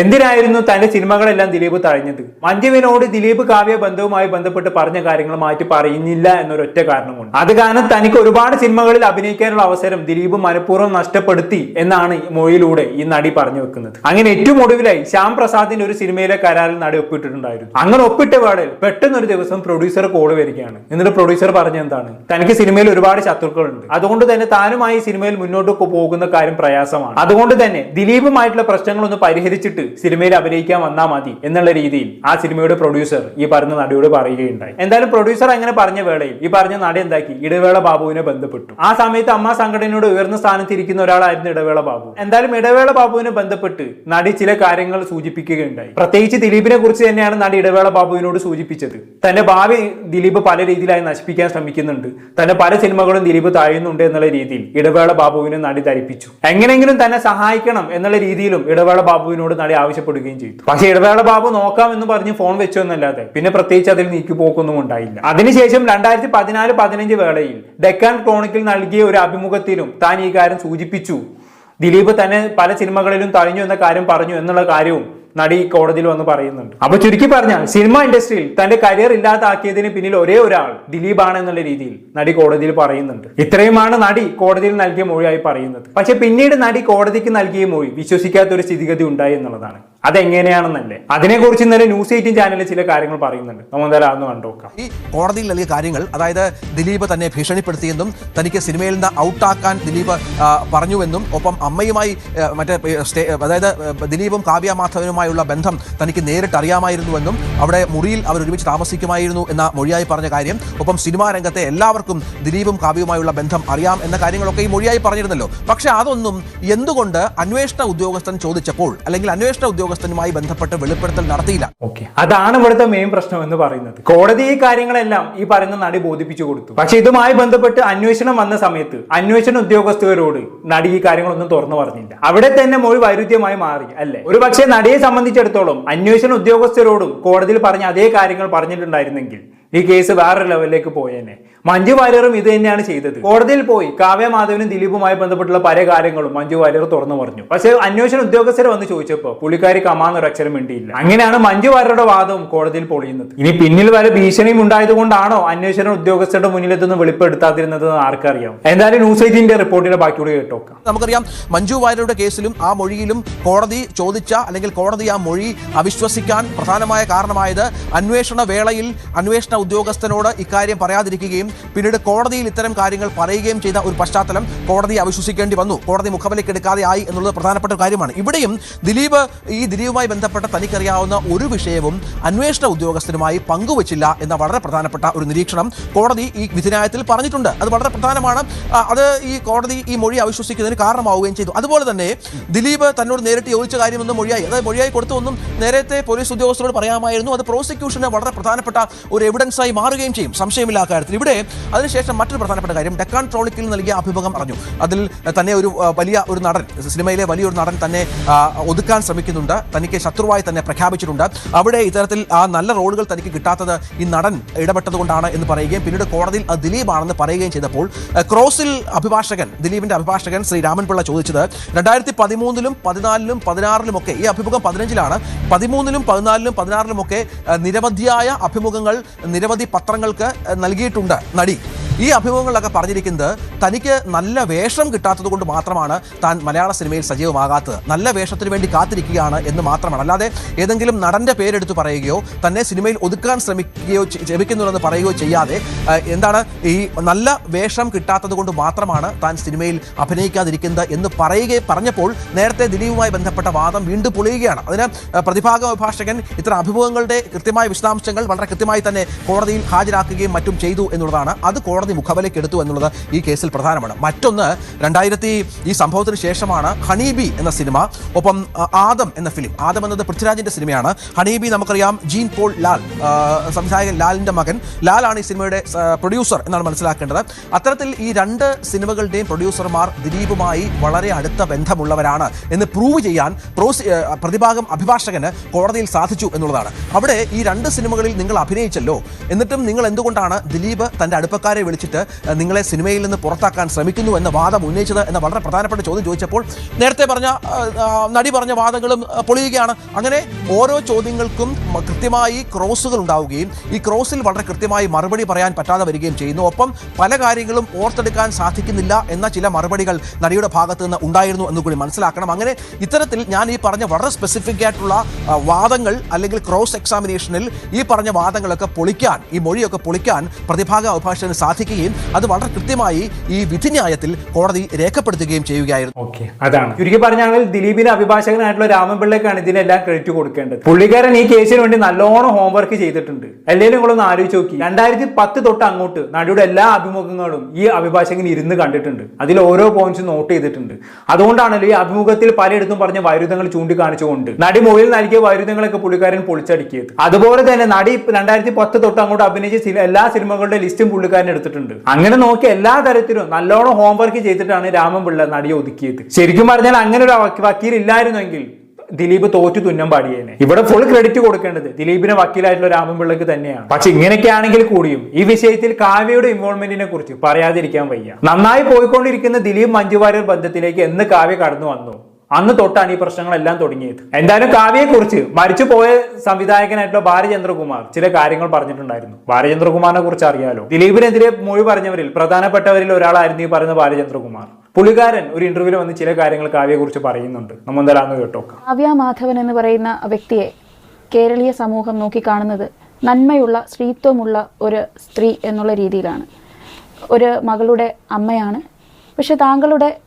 എന്തിനായിരുന്നു തന്റെ സിനിമകളെല്ലാം ദിലീപ് തഴഞ്ഞത്? മഞ്ജുവിനോട് ദിലീപ് കാവ്യ ബന്ധവുമായി ബന്ധപ്പെട്ട് പറഞ്ഞ കാര്യങ്ങൾ മാറ്റി പറയുന്നില്ല എന്നൊരൊറ്റ കാരണമുണ്ട്. അത് കാരണം തനിക്ക് ഒരുപാട് സിനിമകളിൽ അഭിനയിക്കാനുള്ള അവസരം ദിലീപ് മനഃപൂർവം നഷ്ടപ്പെടുത്തി എന്നാണ് മൊഴിയിലൂടെ ഈ നടി പറഞ്ഞു വെക്കുന്നത്. അങ്ങനെ ഏറ്റവും ഒടുവിലായി ശ്യാം പ്രസാദിന്റെ ഒരു സിനിമയിലെ കരാറിൽ നടി ഒപ്പിട്ടിട്ടുണ്ടായിരുന്നു. അങ്ങനെ ഒപ്പിട്ട വേളയിൽ പെട്ടെന്ന് ഒരു ദിവസം പ്രൊഡ്യൂസർ കോൾ വരികയാണ്. എന്നിട്ട് പ്രൊഡ്യൂസർ പറഞ്ഞ എന്താണ്? തനിക്ക് സിനിമയിൽ ഒരുപാട് ശത്രുക്കളുണ്ട്. അതുകൊണ്ട് തന്നെ താനുമായി സിനിമയിൽ മുന്നോട്ട് പോകുന്ന കാര്യം പ്രയാസമാണ്. അതുകൊണ്ട് തന്നെ ദിലീപുമായിട്ടുള്ള പ്രശ്നങ്ങളൊന്ന് പരിഹരിച്ചിട്ട് സിനിമയിൽ അഭിനയിക്കാൻ വന്നാൽ മതി എന്നുള്ള രീതിയിൽ ആ സിനിമയുടെ പ്രൊഡ്യൂസർ ഈ പറഞ്ഞ നടിയോട് പറയുകയുണ്ടായി. എന്തായാലും പ്രൊഡ്യൂസർ അങ്ങനെ പറഞ്ഞ വേളയിൽ ഈ പറഞ്ഞ നടി എന്താക്കി? ഇടവേള ബാബുവിനെ ബന്ധപ്പെട്ടു. ആ സമയത്ത് അമ്മ സംഘടനയോട് ഉയർന്ന സ്ഥാനത്ത് ഇരിക്കുന്ന ഒരാളായിരുന്നു ഇടവേള ബാബു. എന്തായാലും ഇടവേള ബാബുവിനെ ബന്ധപ്പെട്ട് നടി ചില കാര്യങ്ങൾ സൂചിപ്പിക്കുകയുണ്ടായി. പ്രത്യേകിച്ച് ദിലീപിനെ കുറിച്ച് തന്നെയാണ് നടി ഇടവേള ബാബുവിനോട് സൂചിപ്പിച്ചത്. തന്റെ ഭാവി ദിലീപ് പല രീതിയിലായി നശിപ്പിക്കാൻ ശ്രമിക്കുന്നുണ്ട്. തന്റെ പല സിനിമകളും ദിലീപ് താഴുന്നുണ്ട് എന്നുള്ള രീതിയിൽ ഇടവേള ബാബുവിനെ നടി ധരിപ്പിച്ചു. എങ്ങനെയെങ്കിലും തന്നെ സഹായിക്കണം എന്നുള്ള രീതിയിലും ഇടവേള ബാബുവിനോട് നടി ആവശ്യപ്പെടുകയും ചെയ്തു. പക്ഷെ ഇടവേള ബാബു നോക്കാം എന്ന് പറഞ്ഞ് ഫോൺ വെച്ചു എന്നല്ലാതെ പിന്നെ പ്രത്യേകിച്ച് അതിൽ നീക്കിപ്പോക്കൊന്നും ഉണ്ടായില്ല. അതിനുശേഷം രണ്ടായിരത്തി പതിനാല് പതിനഞ്ച് വേളയിൽ ഡെക്കാൻ ക്രോണിക്കിൽ നൽകിയ ഒരു അഭിമുഖത്തിലും താൻ ഈ കാര്യം സൂചിപ്പിച്ചു. ദിലീപ് തന്നെ പല സിനിമകളിലും തഴഞ്ഞു എന്ന കാര്യം പറഞ്ഞു എന്നുള്ള കാര്യവും നടി കോടതിയിൽ വന്ന് പറയുന്നുണ്ട്. അപ്പൊ ചുരുക്കി പറഞ്ഞാൽ സിനിമ ഇൻഡസ്ട്രിയിൽ തന്റെ കരിയർ ഇല്ലാതാക്കിയതിന് പിന്നിൽ ഒരേ ഒരാൾ ദിലീപാണ് എന്നുള്ള രീതിയിൽ നടി കോടതിയിൽ പറയുന്നുണ്ട്. ഇത്രയുമാണ് നടി കോടതിയിൽ നൽകിയ മൊഴിയായി പറയുന്നത്. പക്ഷെ പിന്നീട് നടി കോടതിക്ക് നൽകിയ മൊഴി വിശ്വസിക്കാത്ത ഒരു സ്ഥിതിഗതി ഉണ്ടായി എന്നുള്ളതാണ്. അതെങ്ങനെയാണെന്നല്ലേ അതിനെക്കുറിച്ച് ഇന്നലെ ന്യൂസ് എയ്റ്റീൻ ചാനലിൽ ചില കാര്യങ്ങൾ പറയുന്നുണ്ട്. നമ്മൾ എന്തായാലും അതൊന്ന് കണ്ടുനോക്കാം ഈ കോടതിയിൽ നൽകിയ കാര്യങ്ങൾ അതായത് ദിലീപ് തന്നെ ഭീഷണിപ്പെടുത്തിയെന്നും തനിക്ക് സിനിമയിൽ നിന്ന് ഔട്ടാക്കാൻ ദിലീപ് പറഞ്ഞുവെന്നും ഒപ്പം അമ്മയുമായി മറ്റേ അതായത് ദിലീപും കാവ്യ മാധവനുമായുള്ള ബന്ധം തനിക്ക് നേരിട്ട് അറിയാമായിരുന്നുവെന്നും അവിടെ മുറിയിൽ അവർ ഒരുമിച്ച് താമസിക്കുമായിരുന്നു എന്ന മൊഴിയായി പറഞ്ഞ കാര്യം ഒപ്പം സിനിമാ രംഗത്തെ എല്ലാവർക്കും ദിലീപും കാവ്യവുമായുള്ള ബന്ധം അറിയാം എന്ന കാര്യങ്ങളൊക്കെ ഈ മൊഴിയായി പറഞ്ഞിരുന്നല്ലോ. പക്ഷേ അതൊന്നും എന്തുകൊണ്ട് അന്വേഷണ ഉദ്യോഗസ്ഥൻ ചോദിച്ചപ്പോൾ അല്ലെങ്കിൽ അന്വേഷണ ഉദ്യോഗസ്ഥൻ ഉദ്യോഗസ്ഥനുമായി ബന്ധപ്പെട്ട് വെളിപ്പെടുത്തൽ നടത്തിയില്ല. ഓക്കെ. അതാണ് ഇവിടുത്തെ മെയിൻ പ്രശ്നം എന്ന് പറയുന്നത്. കോടതി ഈ കാര്യങ്ങളെല്ലാം ഈ പറയുന്ന നടി ബോധിപ്പിച്ചു കൊടുത്തു. പക്ഷെ ഇതുമായി ബന്ധപ്പെട്ട് അന്വേഷണം വന്ന സമയത്ത് അന്വേഷണ ഉദ്യോഗസ്ഥരോട് നടി ഈ കാര്യങ്ങളൊന്നും തുറന്നു പറഞ്ഞില്ല. അവിടെ തന്നെ മൊഴി വൈരുദ്ധ്യമായി മാറി അല്ലേ? ഒരു പക്ഷേ നടിയെ സംബന്ധിച്ചിടത്തോളം അന്വേഷണ ഉദ്യോഗസ്ഥരോടും കോടതിയിൽ പറഞ്ഞ അതേ കാര്യങ്ങൾ പറഞ്ഞിട്ടുണ്ടായിരുന്നെങ്കിൽ ഈ കേസ് വേറൊരു ലെവലിലേക്ക് പോയേനെ. മഞ്ജു വാര്യറും ഇത് തന്നെയാണ് ചെയ്തത്. കോടതിയിൽ പോയി. കാവ്യ മാധവനും ദിലീപുമായി ബന്ധപ്പെട്ടുള്ള പല കാര്യങ്ങളും മഞ്ജു വാര്യർ തുറന്നു പറഞ്ഞു. പക്ഷേ അന്വേഷണ ഉദ്യോഗസ്ഥർ വന്ന് ചോദിച്ചപ്പോൾ പുള്ളിക്കാരി കമാന്നൊരു അക്ഷരം വേണ്ടിയില്ല അങ്ങനെയാണ് മഞ്ജു വാര്യരുടെ വാദവും കോടതിയിൽ പൊളിയുന്നത്. ഇനി പിന്നിൽ വരെ ഭീഷണിയും ഉണ്ടായതുകൊണ്ടാണോ അന്വേഷണ ഉദ്യോഗസ്ഥരുടെ മുന്നിൽ ഇതൊന്നും വെളിപ്പെടുത്താതിരുന്നത് എന്ന് ആർക്കറിയാം. എന്തായാലും ന്യൂസ് എയ്റ്റീന്റെ റിപ്പോർട്ടിന്റെ ബാക്കിയോട് കേട്ടോക്കാം. നമുക്കറിയാം മഞ്ജു വാര്യരുടെ കേസിലും ആ മൊഴിയിലും കോടതി ചോദിച്ച അല്ലെങ്കിൽ കോടതി ആ മൊഴി അവിശ്വസിക്കാൻ പ്രധാനമായ കാരണമായത് അന്വേഷണ വേളയിൽ അന്വേഷണ ഉദ്യോഗസ്ഥനോട് ഇക്കാര്യം പറയാതിരിക്കുകയും പിന്നീട് കോടതിയിൽ ഇത്തരം കാര്യങ്ങൾ പറയുകയും ചെയ്ത ഒരു പശ്ചാത്തലം കോടതി അവിശ്വസിക്കേണ്ടി വന്നു. കോടതി മുഖവിലേക്ക് എടുക്കാതെ ആയി എന്നുള്ളത് പ്രധാനപ്പെട്ട കാര്യമാണ്. ഇവിടെയും ദിലീപ് ഈ ദിലീപുമായി ബന്ധപ്പെട്ട തനിക്കറിയാവുന്ന ഒരു വിഷയവും അന്വേഷണ ഉദ്യോഗസ്ഥരുമായി പങ്കുവച്ചില്ല എന്ന വളരെ പ്രധാനപ്പെട്ട ഒരു നിരീക്ഷണം കോടതി ഈ വിധിനായത്തിൽ പറഞ്ഞിട്ടുണ്ട്. അത് വളരെ പ്രധാനമാണ്. അത് ഈ കോടതി ഈ മൊഴി അവിശ്വസിക്കുന്നതിന് കാരണമാവുകയും ചെയ്തു. അതുപോലെ തന്നെ ദിലീപ് തന്നോട് നേരിട്ട് ചോദിച്ച കാര്യമൊന്നും മൊഴിയായി അതായത് മൊഴിയായി കൊടുത്തൊന്നും നേരത്തെ പോലീസ് ഉദ്യോഗസ്ഥരോട് പറയാമായിരുന്നു. അത് പ്രോസിക്യൂഷന് വളരെ പ്രധാനപ്പെട്ട ഒരു എവിഡൻസായി മാറുകയും ചെയ്യും. സംശയമില്ല കാര്യത്തിൽ. ഇവിടെ അതിനുശേഷം മറ്റൊരു പ്രധാനപ്പെട്ട കാര്യം ഡെക്കാൻ ട്രോളിക്കിൽ നൽകിയ അഭിമുഖം പറഞ്ഞു അതിൽ തന്നെ ഒരു വലിയ ഒരു നടൻ സിനിമയിലെ വലിയൊരു നടൻ തന്നെ ഒതുക്കാൻ ശ്രമിക്കുന്നുണ്ട്. തനിക്ക് ശത്രുവായി തന്നെ പ്രഖ്യാപിച്ചിട്ടുണ്ട്. അവിടെ ഇത്തരത്തിൽ ആ നല്ല റോളുകൾ തനിക്ക് കിട്ടാത്തത് ഈ നടൻ ഇടപെട്ടതുകൊണ്ടാണ് എന്ന് പറയുകയും പിന്നീട് കോടതിയിൽ അത് ദിലീപാണെന്ന് പറയുകയും ചെയ്തപ്പോൾ ക്രോസിൽ അഭിഭാഷകൻ ദിലീപിന്റെ അഭിഭാഷകൻ ശ്രീ രാമൻപിള്ള ചോദിച്ചത് രണ്ടായിരത്തി പതിമൂന്നിലും പതിനാലിലും പതിനാറിലും ഒക്കെ ഈ അഭിമുഖം പതിനഞ്ചിലാണ്. പതിമൂന്നിലും പതിനാലിലും പതിനാറിലും ഒക്കെ നിരവധിയായ അഭിമുഖങ്ങൾ നിരവധി പത്രങ്ങൾക്ക് ആ, നൽകിയിട്ടുണ്ട് നടി ഈ അഭിമുഖങ്ങളിലൊക്കെ പറഞ്ഞിരിക്കുന്നത് തനിക്ക് നല്ല വേഷം കിട്ടാത്തത് കൊണ്ട് മാത്രമാണ് താൻ മലയാള സിനിമയിൽ സജീവമാകാത്തത്. നല്ല വേഷത്തിന് വേണ്ടി കാത്തിരിക്കുകയാണ് എന്ന് മാത്രമാണ്. അല്ലാതെ ഏതെങ്കിലും നടന്റെ പേരെടുത്ത് പറയുകയോ തന്നെ സിനിമയിൽ ഒതുക്കാൻ ശ്രമിക്കുകയോ ശ്രമിക്കുന്നുവെന്ന് പറയുകയോ ചെയ്യാതെ എന്താണ് ഈ നല്ല വേഷം കിട്ടാത്തത് കൊണ്ട് മാത്രമാണ് താൻ സിനിമയിൽ അഭിനയിക്കാതിരിക്കുന്നത് എന്ന് പറയുകയും പറഞ്ഞപ്പോൾ നേരത്തെ ദിലീപുമായി ബന്ധപ്പെട്ട വാദം വീണ്ടും പൊളിയുകയാണ്. അതിന് പ്രതിഭാഗ അഭിഭാഷകൻ ഇത്തരം അഭിമുഖങ്ങളുടെ കൃത്യമായ വിശദാംശങ്ങൾ വളരെ കൃത്യമായി തന്നെ കോടതിയിൽ ഹാജരാക്കുകയും മറ്റും ചെയ്തു എന്നുള്ളതാണ്. അത് കോടതി മുഖവിലേക്ക് എടുത്തു എന്നുള്ളത് ഈ കേസിൽ പ്രധാനമാണ്. മറ്റൊന്ന് രണ്ടായിരത്തി ഈ സംഭവത്തിന് ശേഷമാണ് ഹണീബി എന്ന സിനിമ ഒപ്പം ആദം എന്ന ഫിലിം. ആദം എന്നത് പൃഥ്വിരാജിന്റെ സിനിമയാണ്. ഹണീബി നമുക്കറിയാം ജീൻ പോൾ ലാൽ സംവിധായകൻ ലാലിന്റെ മകൻ. ലാലാണ് ഈ സിനിമയുടെ പ്രൊഡ്യൂസർ എന്നാണ് മനസ്സിലാക്കേണ്ടത്. അത്തരത്തിൽ ഈ രണ്ട് സിനിമകളുടെയും പ്രൊഡ്യൂസർമാർ ദിലീപുമായി വളരെ അടുത്ത ബന്ധമുള്ളവരാണ് എന്ന് പ്രൂവ് ചെയ്യാൻ പ്രോസി പ്രതിഭാഗം അഭിഭാഷകന് കോടതിയിൽ സാധിച്ചു എന്നുള്ളതാണ്. അവിടെ ഈ രണ്ട് സിനിമകളിൽ നിങ്ങൾ അഭിനയിച്ചല്ലോ. എന്നിട്ടും നിങ്ങൾ എന്തുകൊണ്ടാണ് ദിലീപ് തന്റെ അടുപ്പക്കാരെ വിളിച്ചിട്ട് ആ, നിങ്ങളെ സിനിമയിൽ നിന്ന് പുറത്താക്കാൻ ശ്രമിക്കുന്നു എന്ന വാദം ഉന്നയിച്ചത് എന്ന വളരെ പ്രധാനപ്പെട്ട ചോദ്യം ചോദിച്ചപ്പോൾ നേരത്തെ പറഞ്ഞ നടി പറഞ്ഞ വാദങ്ങളും പൊളിയുകയാണ്. അങ്ങനെ ഓരോ ചോദ്യങ്ങൾക്കും കൃത്യമായി ക്രോസുകൾ ഉണ്ടാവുകയും ഈ ക്രോസിൽ വളരെ കൃത്യമായി മറുപടി പറയാൻ പറ്റാതെ വരികയും ചെയ്യുന്നു. ഒപ്പം പല കാര്യങ്ങളും ഓർത്തെടുക്കാൻ സാധിക്കുന്നില്ല എന്ന ചില മറുപടികൾ നടിയുടെ ഭാഗത്ത് നിന്ന് ഉണ്ടായിരുന്നു എന്ന് കൂടി മനസ്സിലാക്കണം. അങ്ങനെ ഇത്തരത്തിൽ ഞാൻ ഈ പറഞ്ഞ വളരെ സ്പെസിഫിക് ആയിട്ടുള്ള വാദങ്ങൾ അല്ലെങ്കിൽ ക്രോസ് എക്സാമിനേഷനിൽ ഈ പറഞ്ഞ വാദങ്ങളൊക്കെ പൊളിക്കാൻ ഈ മൊഴിയൊക്കെ പൊളിക്കാൻ പ്രതിഭാഗ അഭിഭാഷകന് സാധിക്കുകയും അത് വളരെ കൃത്യമായി ഈ വിധിന്യായത്തിൽ കോടതി രേഖപ്പെടുത്തുകയും ചെയ്യുകയായിരുന്നു. ഓക്കെ അതാണ്. ചുരുക്കി പറഞ്ഞാണെങ്കിൽ ദിലീപിന്റെ അഭിഭാഷകനായിട്ടുള്ള രാമൻപിള്ളയ്ക്കാണ് ഇതിനെല്ലാം ക്രെഡിറ്റ് കൊടുക്കേണ്ടത്. പുള്ളിക്കാരൻ ഈ കേസിന് വേണ്ടി നല്ലോണം ഹോംവർക്ക് ചെയ്തിട്ടുണ്ട്. അല്ലെങ്കിൽ നിങ്ങളൊന്ന് ആലോചിച്ച് നോക്കി. രണ്ടായിരത്തി പത്ത് തൊട്ട് അങ്ങോട്ട് നടിയുടെ എല്ലാ അഭിമുഖങ്ങളും ഈ അഭിഭാഷകൻ ഇരുന്ന് കണ്ടിട്ടുണ്ട്. അതിൽ ഓരോ പോയിന്റ്സും നോട്ട് ചെയ്തിട്ടുണ്ട്. അതുകൊണ്ടാണല്ലോ ഈ അഭിമുഖത്തിൽ പലയിടത്തും പറഞ്ഞ വൈരുദ്ധ്യങ്ങൾ ചൂണ്ടിക്കാണിച്ചുകൊണ്ട് നടി മൊഴിയിൽ നൽകിയ വൈരുദ്ധ്യങ്ങളൊക്കെ പുള്ളിക്കാരൻ പൊളിച്ചടുക്കിയത്. അതുപോലെ തന്നെ നടി രണ്ടായിരത്തി പത്ത് തൊട്ട് അങ്ങോട്ട് അഭിനയിച്ച എല്ലാ സിനിമകളുടെ ലിസ്റ്റും പുള്ളിക്കാരൻ എടുത്തിട്ടുണ്ട്. അങ്ങനെ നോക്കി എല്ലാ തരത്തിലും നല്ലോണം ഹോംവർക്ക് ചെയ്തിട്ടാണ് രാമൻപിള്ള നടിയെ ഒതുക്കിയത്. ശരിക്കും പറഞ്ഞാൽ അങ്ങനെ ഒരു വക്കീ- വക്കീൽ ഇല്ലായിരുന്നെങ്കിൽ ദിലീപ് തോറ്റു തുന്നം പാടിയേനെ. ഇവിടെ ഫുൾ ക്രെഡിറ്റ് കൊടുക്കേണ്ടത് ദിലീപിനെ വക്കീലായിട്ടുള്ള രാമൻപിള്ളക്ക് തന്നെയാണ്. പക്ഷെ ഇങ്ങനെയൊക്കെ ആണെങ്കിൽ കൂടിയും ഈ വിഷയത്തിൽ കാവ്യയുടെ ഇൻവോൾവ്മെന്റിനെ കുറിച്ച് പറയാതിരിക്കാൻ വയ്യ. നന്നായി പോയിക്കൊണ്ടിരിക്കുന്ന ദിലീപ് മഞ്ജുവാര്യർ ബന്ധത്തിലേക്ക് എന്ന് കാവ്യ കടന്നു വന്നു. അന്ന് തൊട്ടാണ് ഈ പ്രശ്നങ്ങളെല്ലാം തുടങ്ങിയത്. എന്തായാലും കാവ്യയെക്കുറിച്ച് കുറിച്ച് മരിച്ചുപോയ സംവിധായകനായിട്ടുള്ള ബാലചന്ദ്രകുമാർ ചില കാര്യങ്ങൾ പറഞ്ഞിട്ടുണ്ടായിരുന്നു. ബാലചന്ദ്രകുമാറിനെ കുറിച്ച് അറിയാലോ? ദിലീപിനെതിരെ മൊഴി പറഞ്ഞവരിൽ പ്രധാനപ്പെട്ടവരിൽ ഒരാളായിരുന്നു ഈ പറയുന്ന ബാലചന്ദ്രകുമാർ പുള്ളിക്കാരൻ ഒരു ഇന്റർവ്യൂവിൽ വന്ന് ചില കാര്യങ്ങൾ കാവ്യയെ കുറിച്ച് പറയുന്നുണ്ട്. നമ്മൾ എന്തായാലും കേട്ടോക്കാം. കാവ്യ മാധവൻ എന്ന് പറയുന്ന വ്യക്തിയെ കേരളീയ സമൂഹം നോക്കിക്കാണുന്നത് നന്മയുള്ള സ്ത്രീത്വമുള്ള ഒരു സ്ത്രീ എന്നുള്ള രീതിയിലാണ്. ഒരു മകളുടെ അമ്മയാണ് പക്ഷെ താങ്കളുടെ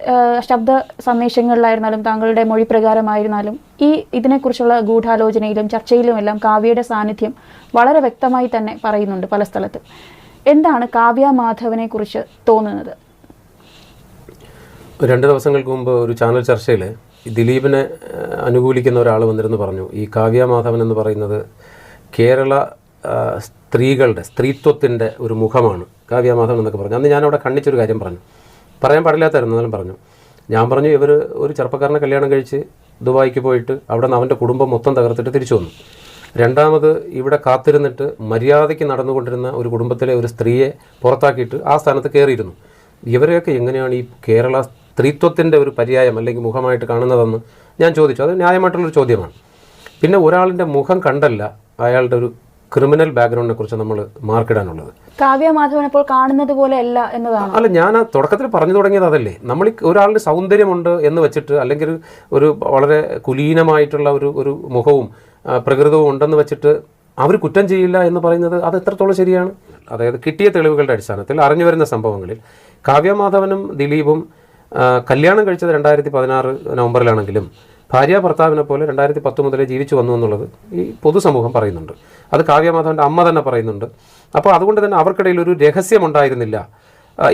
ശബ്ദ സന്ദേശങ്ങളിലായിരുന്നാലും താങ്കളുടെ മൊഴി പ്രകാരമായിരുന്നാലും ഈ ഇതിനെക്കുറിച്ചുള്ള ഗൂഢാലോചനയിലും ചർച്ചയിലും എല്ലാം കാവ്യയുടെ സാന്നിധ്യം വളരെ വ്യക്തമായി തന്നെ പറയുന്നുണ്ട് പല സ്ഥലത്ത്. എന്താണ് കാവ്യ മാധവനെ കുറിച്ച് തോന്നുന്നത്? രണ്ട് ദിവസങ്ങൾക്ക് മുമ്പ് ഒരു ചാനൽ ചർച്ചയിൽ ദിലീപിനെ അനുകൂലിക്കുന്ന ഒരാൾ വന്നിരുന്നു പറഞ്ഞു. ഈ കാവ്യ മാധവൻ എന്ന് പറയുന്നത് കേരള സ്ത്രീകളുടെ സ്ത്രീത്വത്തിന്റെ ഒരു മുഖമാണ് കാവ്യ മാധവൻ എന്നൊക്കെ പറഞ്ഞു. അന്ന് ഞാനവിടെ കണ്ണിച്ചൊരു കാര്യം പറഞ്ഞു. പറയാൻ പാടില്ലാത്തായിരുന്നു എന്നാലും പറഞ്ഞു. ഞാൻ പറഞ്ഞു ഇവർ ഒരു ചെറുപ്പക്കാരനെ കല്യാണം കഴിച്ച് ദുബായിക്ക് പോയിട്ട് അവിടെ നിന്ന് അവന്റെ കുടുംബം മൊത്തം തകർത്തിട്ട് തിരിച്ചു വന്നു. രണ്ടാമത് ഇവിടെ കാത്തിരുന്നിട്ട് മര്യാദയ്ക്ക് നടന്നുകൊണ്ടിരുന്ന ഒരു കുടുംബത്തിലെ ഒരു സ്ത്രീയെ പുറത്താക്കിയിട്ട് ആ സ്ഥാനത്ത് കയറിയിരുന്നു. ഇവരെയൊക്കെ എങ്ങനെയാണ് ഈ കേരള സ്ത്രീത്വത്തിന്റെ ഒരു പര്യായം അല്ലെങ്കിൽ മുഖമായിട്ട് കാണുന്നതെന്ന് ഞാൻ ചോദിച്ചു. അത് ന്യായമായിട്ടുള്ളൊരു ചോദ്യമാണ്. പിന്നെ ഒരാളിന്റെ മുഖം കണ്ടല്ല അയാളുടെ ഒരു ക്രിമിനൽ ബാക്ക്ഗ്രൗണ്ടിനെ കുറിച്ച് നമ്മൾ മാർക്കിടാനുള്ളത്. കാവ്യ മാധവൻ ഇപ്പോൾ കാണുന്നത് പോലെ അല്ല എന്നതാണ്. അല്ല ഞാൻ തുടക്കത്തിൽ പറഞ്ഞു തുടങ്ങിയത് അതല്ലേ. നമ്മൾ ഒരാളുടെ സൗന്ദര്യമുണ്ട് എന്ന് വെച്ചിട്ട് അല്ലെങ്കിൽ ഒരു- വളരെ കുലീനമായിട്ടുള്ള ഒരു ഒരു മുഖവും പ്രകൃതവും ഉണ്ടെന്ന് വെച്ചിട്ട് അവർ കുറ്റം ചെയ്യില്ല എന്ന് പറയുന്നത് അത് എത്രത്തോളം ശരിയാണ്? അതായത് കിട്ടിയ തെളിവുകളുടെ അടിസ്ഥാനത്തിൽ അറിഞ്ഞു വരുന്ന സംഭവങ്ങളിൽ കാവ്യമാധവനും ദിലീപും ആ, കല്യാണം കഴിച്ചത് രണ്ടായിരത്തി പതിനാറ് നവംബറിലാണെങ്കിലും ഭാര്യ ഭർത്താവിനെ പോലെ രണ്ടായിരത്തി പത്ത് മുതലേ ജീവിച്ചു വന്നു എന്നുള്ളത് ഈ പൊതുസമൂഹം പറയുന്നുണ്ട്. അത് കാവ്യമാധവന്റെ അമ്മ തന്നെ പറയുന്നുണ്ട്. അപ്പോൾ അതുകൊണ്ട് തന്നെ അവർക്കിടയിൽ ഒരു രഹസ്യമുണ്ടായിരുന്നില്ല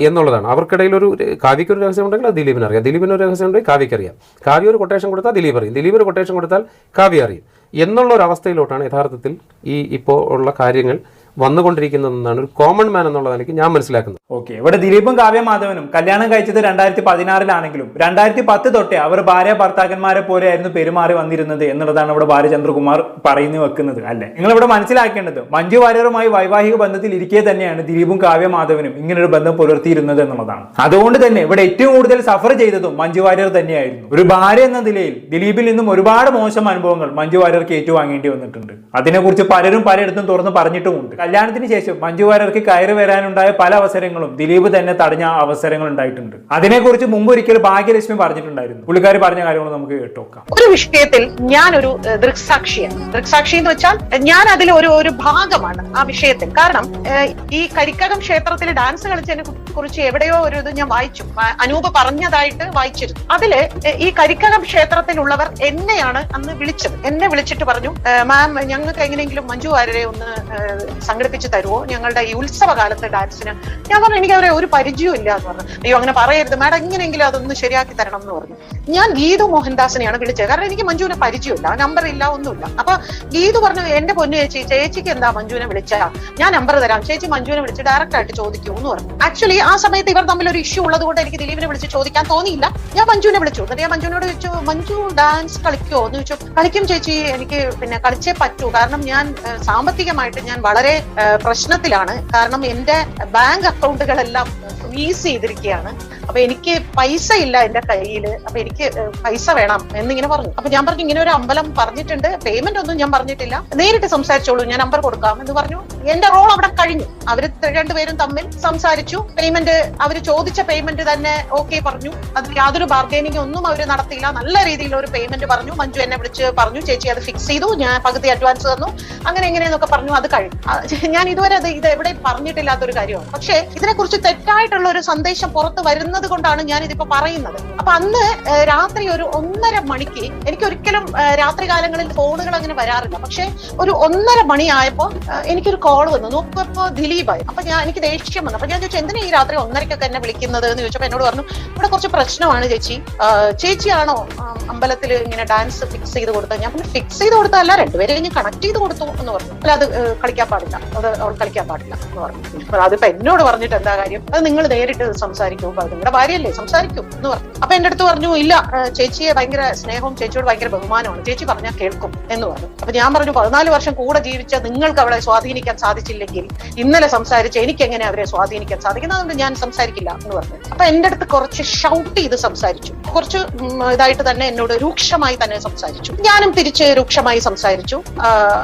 എന്നുള്ളതാണ്. അവർക്കിടയിൽ ഒരു കാവ്യയ്ക്ക് ഒരു രഹസ്യം ഉണ്ടെങ്കിൽ അത് ദിലീപിന് അറിയാം. ദിലീപിന് ഒരു രഹസ്യം ഉണ്ടെങ്കിൽ കാവ്യയ്ക്ക് അറിയാം. കാവ്യ ഒരു കൊട്ടേഷൻ കൊടുത്താൽ ദിലീപ് അറിയും. ദിലീപ് ഒരു കൊട്ടേഷൻ കൊടുത്താൽ കാവ്യ അറിയും. എന്നുള്ള ഒരു അവസ്ഥയിലോട്ടാണ് യഥാർത്ഥത്തിൽ ഈ ഇപ്പോൾ ഉള്ള കാര്യങ്ങൾ വന്നുകൊണ്ടിരിക്കുന്നതെന്നാണ് ഒരു കോമൺ മാൻ എന്നുള്ള നിലയ്ക്ക് ഞാൻ മനസ്സിലാക്കുന്നത്. ഓക്കെ ഇവിടെ ദിലീപും കാവ്യമാധവനും കല്യാണം കഴിച്ചത് രണ്ടായിരത്തി പതിനാറിലാണെങ്കിലും രണ്ടായിരത്തി പത്ത് തൊട്ടേ അവർ ഭാര്യ ഭർത്താക്കന്മാരെ പോലെയായിരുന്നു പെരുമാറി വന്നിരുന്നത് എന്നുള്ളതാണ് ഇവിടെ ഭാര്യ ബാലചന്ദ്രകുമാർ പറയുന്നു വെക്കുന്നത് അല്ലെ? നിങ്ങൾ ഇവിടെ മനസ്സിലാക്കേണ്ടത് മഞ്ജു വാര്യറുമായി വൈവാഹിക ബന്ധത്തിൽ ഇരിക്കേ തന്നെയാണ് ദിലീപും കാവ്യമാധവനും ഇങ്ങനൊരു ബന്ധം പുലർത്തിയിരുന്നത് എന്നുള്ളതാണ്. അതുകൊണ്ട് തന്നെ ഇവിടെ ഏറ്റവും കൂടുതൽ സഫർ ചെയ്തതും മഞ്ജു വാര്യർ തന്നെയായിരുന്നു. ഒരു ഭാര്യ എന്ന നിലയിൽ ദിലീപിൽ നിന്നും ഒരുപാട് മോശം അനുഭവങ്ങൾ മഞ്ജു വാര്യർക്ക് ഏറ്റുവാങ്ങേണ്ടി വന്നിട്ടുണ്ട്. അതിനെക്കുറിച്ച് പലരും പലയിടത്തും തുറന്ന് പറഞ്ഞിട്ടുമുണ്ട്. കല്യാണത്തിന് ശേഷം മഞ്ജു വാര്യർക്ക് കയറി വരാനുണ്ടായ പല അവസരങ്ങളും ദിലീപ് തന്നെ തടഞ്ഞ അവസരങ്ങൾ ഉണ്ടായിട്ടുണ്ട്. അതിനെക്കുറിച്ച് മുമ്പ് ഒരിക്കൽ ഭാഗ്യലക്ഷ്മി പറഞ്ഞിട്ടുണ്ടായിരുന്നു. പുള്ളിക്കാരി പറഞ്ഞ കാര്യങ്ങൾ നമുക്ക് കേട്ടോക്കാം. ഒരു വിഷയത്തിൽ ഞാനൊരു ദൃക്സാക്ഷിയാണ്. ദൃക്സാക്ഷി എന്ന് വെച്ചാൽ ഞാൻ അതിൽ ഒരു ഒരു ഭാഗമാണ് ആ വിഷയത്തിൽ. കാരണം ഈ കരിക്കകം ക്ഷേത്രത്തിൽ ഡാൻസ് കളിച്ചതിനെ കുറിച്ച് എവിടെയോ ഒരു ഇത് ഞാൻ വായിച്ചു. അനൂപ് പറഞ്ഞതായിട്ട് വായിച്ചിരുന്നു. അതിൽ ഈ കരിക്കകം ക്ഷേത്രത്തിലുള്ളവർ എന്നെയാണ് അന്ന് വിളിച്ചത്. എന്നെ വിളിച്ചിട്ട് പറഞ്ഞു മാം ഞങ്ങൾക്ക് എങ്ങനെയെങ്കിലും മഞ്ജു വാര്യരെ ഒന്ന് സംഘടിപ്പിച്ച് തരുമോ ഞങ്ങളുടെ ഈ ഉത്സവകാലത്ത് ഡാൻസിന് ഞാൻ പറഞ്ഞു എനിക്ക് അവരെ ഒരു പരിചയവും ഇല്ല എന്ന് പറഞ്ഞു. അയ്യോ അങ്ങനെ പറയരുത്. മാഡം എങ്ങനെയെങ്കിലും അതൊന്ന് ശരിയാക്കി തരണം എന്ന് പറഞ്ഞു. ഞാൻ ഗീതു മോഹൻദാസിനെയാണ് വിളിച്ചത്. കാരണം എനിക്ക് മഞ്ജുവിനെ പരിചയമില്ല. നമ്പർ ഇല്ല ഒന്നുമില്ല. അപ്പൊ ഗീതു പറഞ്ഞു എന്റെ പൊന്നു ചേച്ചി ചേച്ചിക്ക് എന്താ മഞ്ജുവിനെ വിളിച്ചാ? ഞാൻ നമ്പർ തരാം. ചേച്ചി മഞ്ജുവിനെ വിളിച്ച് ഡയറക്റ്റ് ആയിട്ട് ചോദിക്കൂ എന്ന് പറഞ്ഞു. ആക്ച്വലി ആ സമയത്ത് ഇവർ തമ്മിൽ ഒരു ഇഷ്യൂ ഉള്ളത് കൊണ്ട് എനിക്ക് ദിലീപിനെ വിളിച്ച് ചോദിക്കാൻ തോന്നിയില്ല. ഞാൻ മഞ്ജുവിനെ വിളിച്ചു. എന്നിട്ട് ഞാൻ മഞ്ജുവിനോട് ചോദിച്ചു മഞ്ജു ഡാൻസ് കളിക്കുമോ എന്ന് ചോദിച്ചു. കളിക്കും ചേച്ചി. എനിക്ക് പിന്നെ കളിച്ചേ പറ്റൂ. കാരണം ഞാൻ സാമ്പത്തികമായിട്ട് ഞാൻ വളരെ പ്രശ്നത്തിലാണ്. കാരണം എന്റെ ബാങ്ക് അക്കൗണ്ടുകളെല്ലാം ഫ്രീസ് ചെയ്തിരിക്കുകയാണ്. അപ്പൊ എനിക്ക് പൈസ ഇല്ല എന്റെ കയ്യിൽ അപ്പൊ എനിക്ക് പൈസ വേണം എന്നിങ്ങനെ പറഞ്ഞു. അപ്പൊ ഞാൻ പറഞ്ഞു ഇങ്ങനെ ഒരു അമ്പലം പറഞ്ഞിട്ടുണ്ട്. പേയ്മെന്റ് ഒന്നും ഞാൻ പറഞ്ഞിട്ടില്ല. നേരിട്ട് സംസാരിച്ചോളൂ ഞാൻ നമ്പർ കൊടുക്കാം എന്ന് പറഞ്ഞു. എന്റെ റോൾ അവിടെ കഴിഞ്ഞു. അവർ രണ്ടുപേരും തമ്മിൽ സംസാരിച്ചു. പേയ്മെന്റ് അവർ ചോദിച്ച പേയ്മെന്റ് തന്നെ ഓക്കെ പറഞ്ഞു. അതിൽ യാതൊരു ബാർഗൈനിങ് ഒന്നും അവർ നടത്തിയില്ല. നല്ല രീതിയിൽ ഒരു പേയ്മെന്റ് പറഞ്ഞു. മഞ്ജു എന്നെ വിളിച്ച് പറഞ്ഞു ചേച്ചി അത് ഫിക്സ് ചെയ്തു. ഞാൻ പകുതി അഡ്വാൻസ് തന്നു. അങ്ങനെ എങ്ങനെയെന്നൊക്കെ പറഞ്ഞു അത് കഴിഞ്ഞു. ഞാൻ ഇതുവരെ അത് ഇത് എവിടെ പറഞ്ഞിട്ടില്ലാത്തൊരു കാര്യമാണ്. പക്ഷേ ഇതിനെക്കുറിച്ച് തെറ്റായിട്ടുള്ള ഒരു സന്ദേശം പുറത്ത് വരുന്നത് കൊണ്ടാണ് ഞാൻ ഇതിപ്പോ പറയുന്നത്. അപ്പൊ അന്ന് രാത്രി ഒരു ഒന്നര മണിക്ക് എനിക്ക് ഒരിക്കലും രാത്രി കാലങ്ങളിൽ ഫോണുകൾ അങ്ങനെ വരാറില്ല. പക്ഷെ ഒരു ഒന്നര മണിയായപ്പോ എനിക്കൊരു കോൾ വന്നു. നോക്കിയപ്പോ ദിലീപായി. അപ്പൊ ഞാൻ എനിക്ക് ദേഷ്യം വന്നു. അപ്പൊ ഞാൻ ചോദിച്ചു എന്തിനാ ഈ രാത്രി ഒന്നരക്കൊക്കെ എന്നെ വിളിക്കുന്നത്? എന്ന് ചോദിച്ചപ്പോ എന്നോട് പറഞ്ഞു ഇവിടെ കുറച്ച് പ്രശ്നമാണ് ചേച്ചി. ചേച്ചിയാണോ അമ്പലത്തിൽ ഇങ്ങനെ ഡാൻസ് ഫിക്സ് ചെയ്ത് കൊടുത്തത്? ഞാൻ പിന്നെ ഫിക്സ് ചെയ്ത് കൊടുത്തതല്ല രണ്ടുപേരെയും ഞാൻ കണക്ട് ചെയ്ത് കൊടുത്തു എന്ന് പറഞ്ഞു. അല്ല അത് കളിക്കാൻ പാടില്ല. അത് അവൾ കളിക്കാൻ പാടില്ല എന്ന് പറഞ്ഞു. അതിപ്പോ എന്നോട് പറഞ്ഞിട്ട് എന്താ കാര്യം? അത് നിങ്ങൾ നേരിട്ട് സംസാരിക്കുമ്പോൾ അത് ഭാര്യയല്ലേ? സംസാരിക്കൂ എന്ന് പറഞ്ഞു. അപ്പൊ എന്റെ അടുത്ത് പറഞ്ഞു ഇല്ല ചേച്ചിയെ ഭയങ്കര സ്നേഹവും ചേച്ചിയോട് ഭയങ്കര ബഹുമാനമാണ്. ചേച്ചി പറഞ്ഞാൽ കേൾക്കും എന്ന് പറഞ്ഞു. അപ്പൊ ഞാൻ പറഞ്ഞു പതിനാല് വർഷം കൂടെ ജീവിച്ച നിങ്ങൾക്ക് അവളെ സ്വാധീനിക്കാൻ സാധിച്ചില്ലെങ്കിൽ ഇന്നലെ സംസാരിച്ച് എനിക്ക് എങ്ങനെ അവരെ സ്വാധീനിക്കാൻ സാധിക്കുന്നത് അതുകൊണ്ട് ഞാൻ സംസാരിക്കില്ല എന്ന് പറഞ്ഞു. അപ്പൊ എന്റെ അടുത്ത് കുറച്ച് ഷൗട്ട് ചെയ്ത് സംസാരിച്ചു. കുറച്ച് ഇതായിട്ട് തന്നെ എന്നോട് രൂക്ഷമായി തന്നെ സംസാരിച്ചു. ഞാനും തിരിച്ച് രൂക്ഷമായി സംസാരിച്ചു.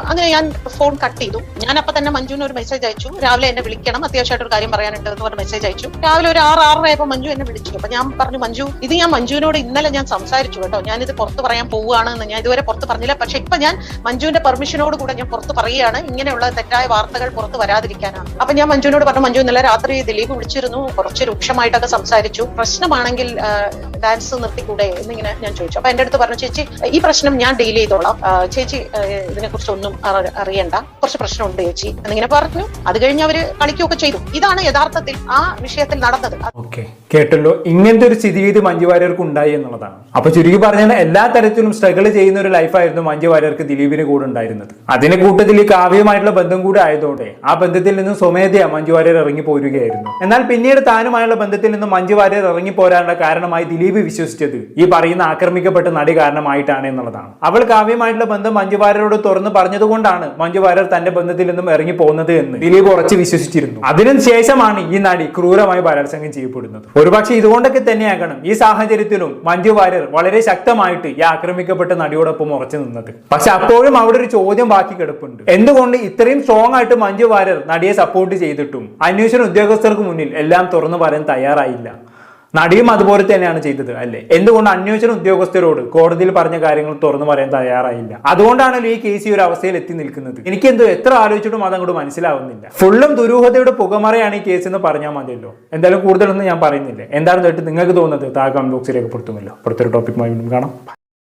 അങ്ങനെ ഞാൻ ഫോൺ കട്ട് ചെയ്തു. ഞാൻ അപ്പൊ തന്നെ മഞ്ജുവിന് ഒരു മെസ്സേജ് അയച്ചു. രാവിലെ എന്നെ വിളിക്കണം. അത്യാവശ്യമായിട്ട് ഒരു കാര്യം പറയാനുണ്ട് എന്ന് പറഞ്ഞ മെസ്സേജ് അയച്ചു. രാവിലെ ഒരു ആറ് ആറരയായപ്പോ മഞ്ജു എന്നെ വിളിച്ചു. അപ്പൊ ഞാൻ പറഞ്ഞു മഞ്ജു ഇത് ഞാൻ മഞ്ജുവിനോട് ഇന്നലെ ഞാൻ സംസാരിച്ചു കേട്ടോ. ഞാൻ ഇത് പുറത്ത് പറയാൻ പോവുകയാണ് ഞാൻ ഇതുവരെ പുറത്ത് പറഞ്ഞില്ല. പക്ഷെ ഇപ്പൊ ഞാൻ മഞ്ജുവിന്റെ പെർമിഷനോട് കൂടെ ഞാൻ പുറത്ത് പറയുകയാണ്. ഇങ്ങനെയുള്ള തെറ്റായ വാർത്തകൾ പുറത്ത് വരാതിരിക്കാനാണ്. അപ്പൊ ഞാൻ മഞ്ജുവിനോട് പറഞ്ഞു മഞ്ജു ഇന്നലെ രാത്രി ദിലീപ് വിളിച്ചിരുന്നു. കുറച്ച് രൂക്ഷമായിട്ടൊക്കെ സംസാരിച്ചു. പ്രശ്നമാണെങ്കിൽ ഡാൻസ് നിർത്തിക്കൂടെ? എന്നിങ്ങനെ ഞാൻ ചോദിച്ചു. അപ്പൊ എന്റെ അടുത്ത് പറഞ്ഞു ചേച്ചി ഈ പ്രശ്നം ഞാൻ ഡീൽ ചെയ്തോളാം. ചേച്ചി ഇതിനെ കുറിച്ച് ഒന്നും അറിയണ്ട. കുറച്ച് പ്രശ്നമുണ്ട് ചേച്ചി. എന്നിങ്ങനെ പറഞ്ഞു. അത് കഴിഞ്ഞ് അവർ കളിക്കുകയൊക്കെ ചെയ്തു. ഇതാണ് യഥാർത്ഥത്തിൽ ആ വിഷയത്തിൽ നടന്നത്. കേട്ടല്ലോ. ഇങ്ങനത്തെ ഒരു സ്ഥിതി ഇത് മഞ്ജു വാര്യർക്ക് ഉണ്ടായി എന്നുള്ളതാണ്. അപ്പൊ ചുരുക്കി പറഞ്ഞാൽ എല്ലാ തരത്തിലും സ്ട്രഗിൾ ചെയ്യുന്ന ഒരു ലൈഫായിരുന്നു മഞ്ജു വാര്യർക്ക് ദിലീപിന് കൂടെ ഉണ്ടായിരുന്നത്. അതിന് കൂട്ടത്തിൽ ഈ കാവ്യമായിട്ടുള്ള ബന്ധം കൂടെ ആയതോടെ ആ ബന്ധത്തിൽ നിന്നും സ്വമേധയാ മഞ്ജു വാര്യർ ഇറങ്ങി പോരുകയായിരുന്നു. എന്നാൽ പിന്നീട് താനുമായുള്ള ബന്ധത്തിൽ നിന്നും മഞ്ജു വാര്യർ ഇറങ്ങി പോരാനുള്ള കാരണമായി ദിലീപ് വിശ്വസിച്ചത് ഈ പറയുന്ന ആക്രമിക്കപ്പെട്ട നടി കാരണമായിട്ടാണ് എന്നുള്ളതാണ്. അവൾ കാവ്യമായിട്ടുള്ള ബന്ധം മഞ്ജു വാര്യരോട് തുറന്ന് പറഞ്ഞതുകൊണ്ടാണ് മഞ്ജു വാര്യർ തന്റെ ബന്ധത്തിൽ നിന്നും ഇറങ്ങി പോകുന്നത് എന്ന് ദിലീപ് ഉറച്ച് വിശ്വസിച്ചിരുന്നു. അതിനു ശേഷമാണ് ഈ നടി ക്രൂരമായി ബലാത്സംഗം ചെയ്യപ്പെടുന്നത്. ഒരുപക്ഷെ ഇതുകൊണ്ടൊക്കെ തന്നെയാകണം ഈ സാഹചര്യത്തിലും മഞ്ജു വാര്യർ വളരെ ശക്തമായിട്ട് ഈ ആക്രമിക്കപ്പെട്ട നടിയോടൊപ്പം ഉറച്ചു നിന്നത്. പക്ഷെ അപ്പോഴും അവിടെ ഒരു ചോദ്യം ബാക്കി കിടപ്പുണ്ട്. എന്തുകൊണ്ട് ഇത്രയും സ്ട്രോങ് ആയിട്ട് മഞ്ജു വാര്യർ നടിയെ സപ്പോർട്ട് ചെയ്തിട്ടും അന്വേഷണ ഉദ്യോഗസ്ഥർക്ക് മുന്നിൽ എല്ലാം തുറന്നു പറയാൻ തയ്യാറായില്ല? നടിയും അതുപോലെ തന്നെയാണ് ചെയ്തത് അല്ലേ? എന്തുകൊണ്ട് അന്വേഷണ ഉദ്യോഗസ്ഥരോട് കോടതിയിൽ പറഞ്ഞ കാര്യങ്ങൾ തുറന്നു പറയാൻ തയ്യാറായില്ല? അതുകൊണ്ടാണല്ലോ ഈ കേസ് ഈ ഒരു അവസ്ഥയിൽ എത്തി നിൽക്കുന്നത്. എനിക്ക് എന്തോ എത്ര ആലോചിച്ചിട്ടും അതങ്ങോട്ട് മനസ്സിലാവുന്നില്ല. ഫുള്ളും ദുരൂഹതയുടെ പുകമറയാണ് ഈ കേസ് എന്ന് പറഞ്ഞാൽ മതിയല്ലോ. എന്തായാലും കൂടുതലൊന്നും ഞാൻ പറയുന്നില്ല. എന്താണെന്ന് കേട്ട് നിങ്ങൾക്ക് തോന്നുന്നത് താഴെ കമന്റ് ബോക്സിലേക്ക് പുറത്തുമല്ലോ അടുത്തൊരു ടോപ്പിക്കുമായി വീണ്ടും കാണാം.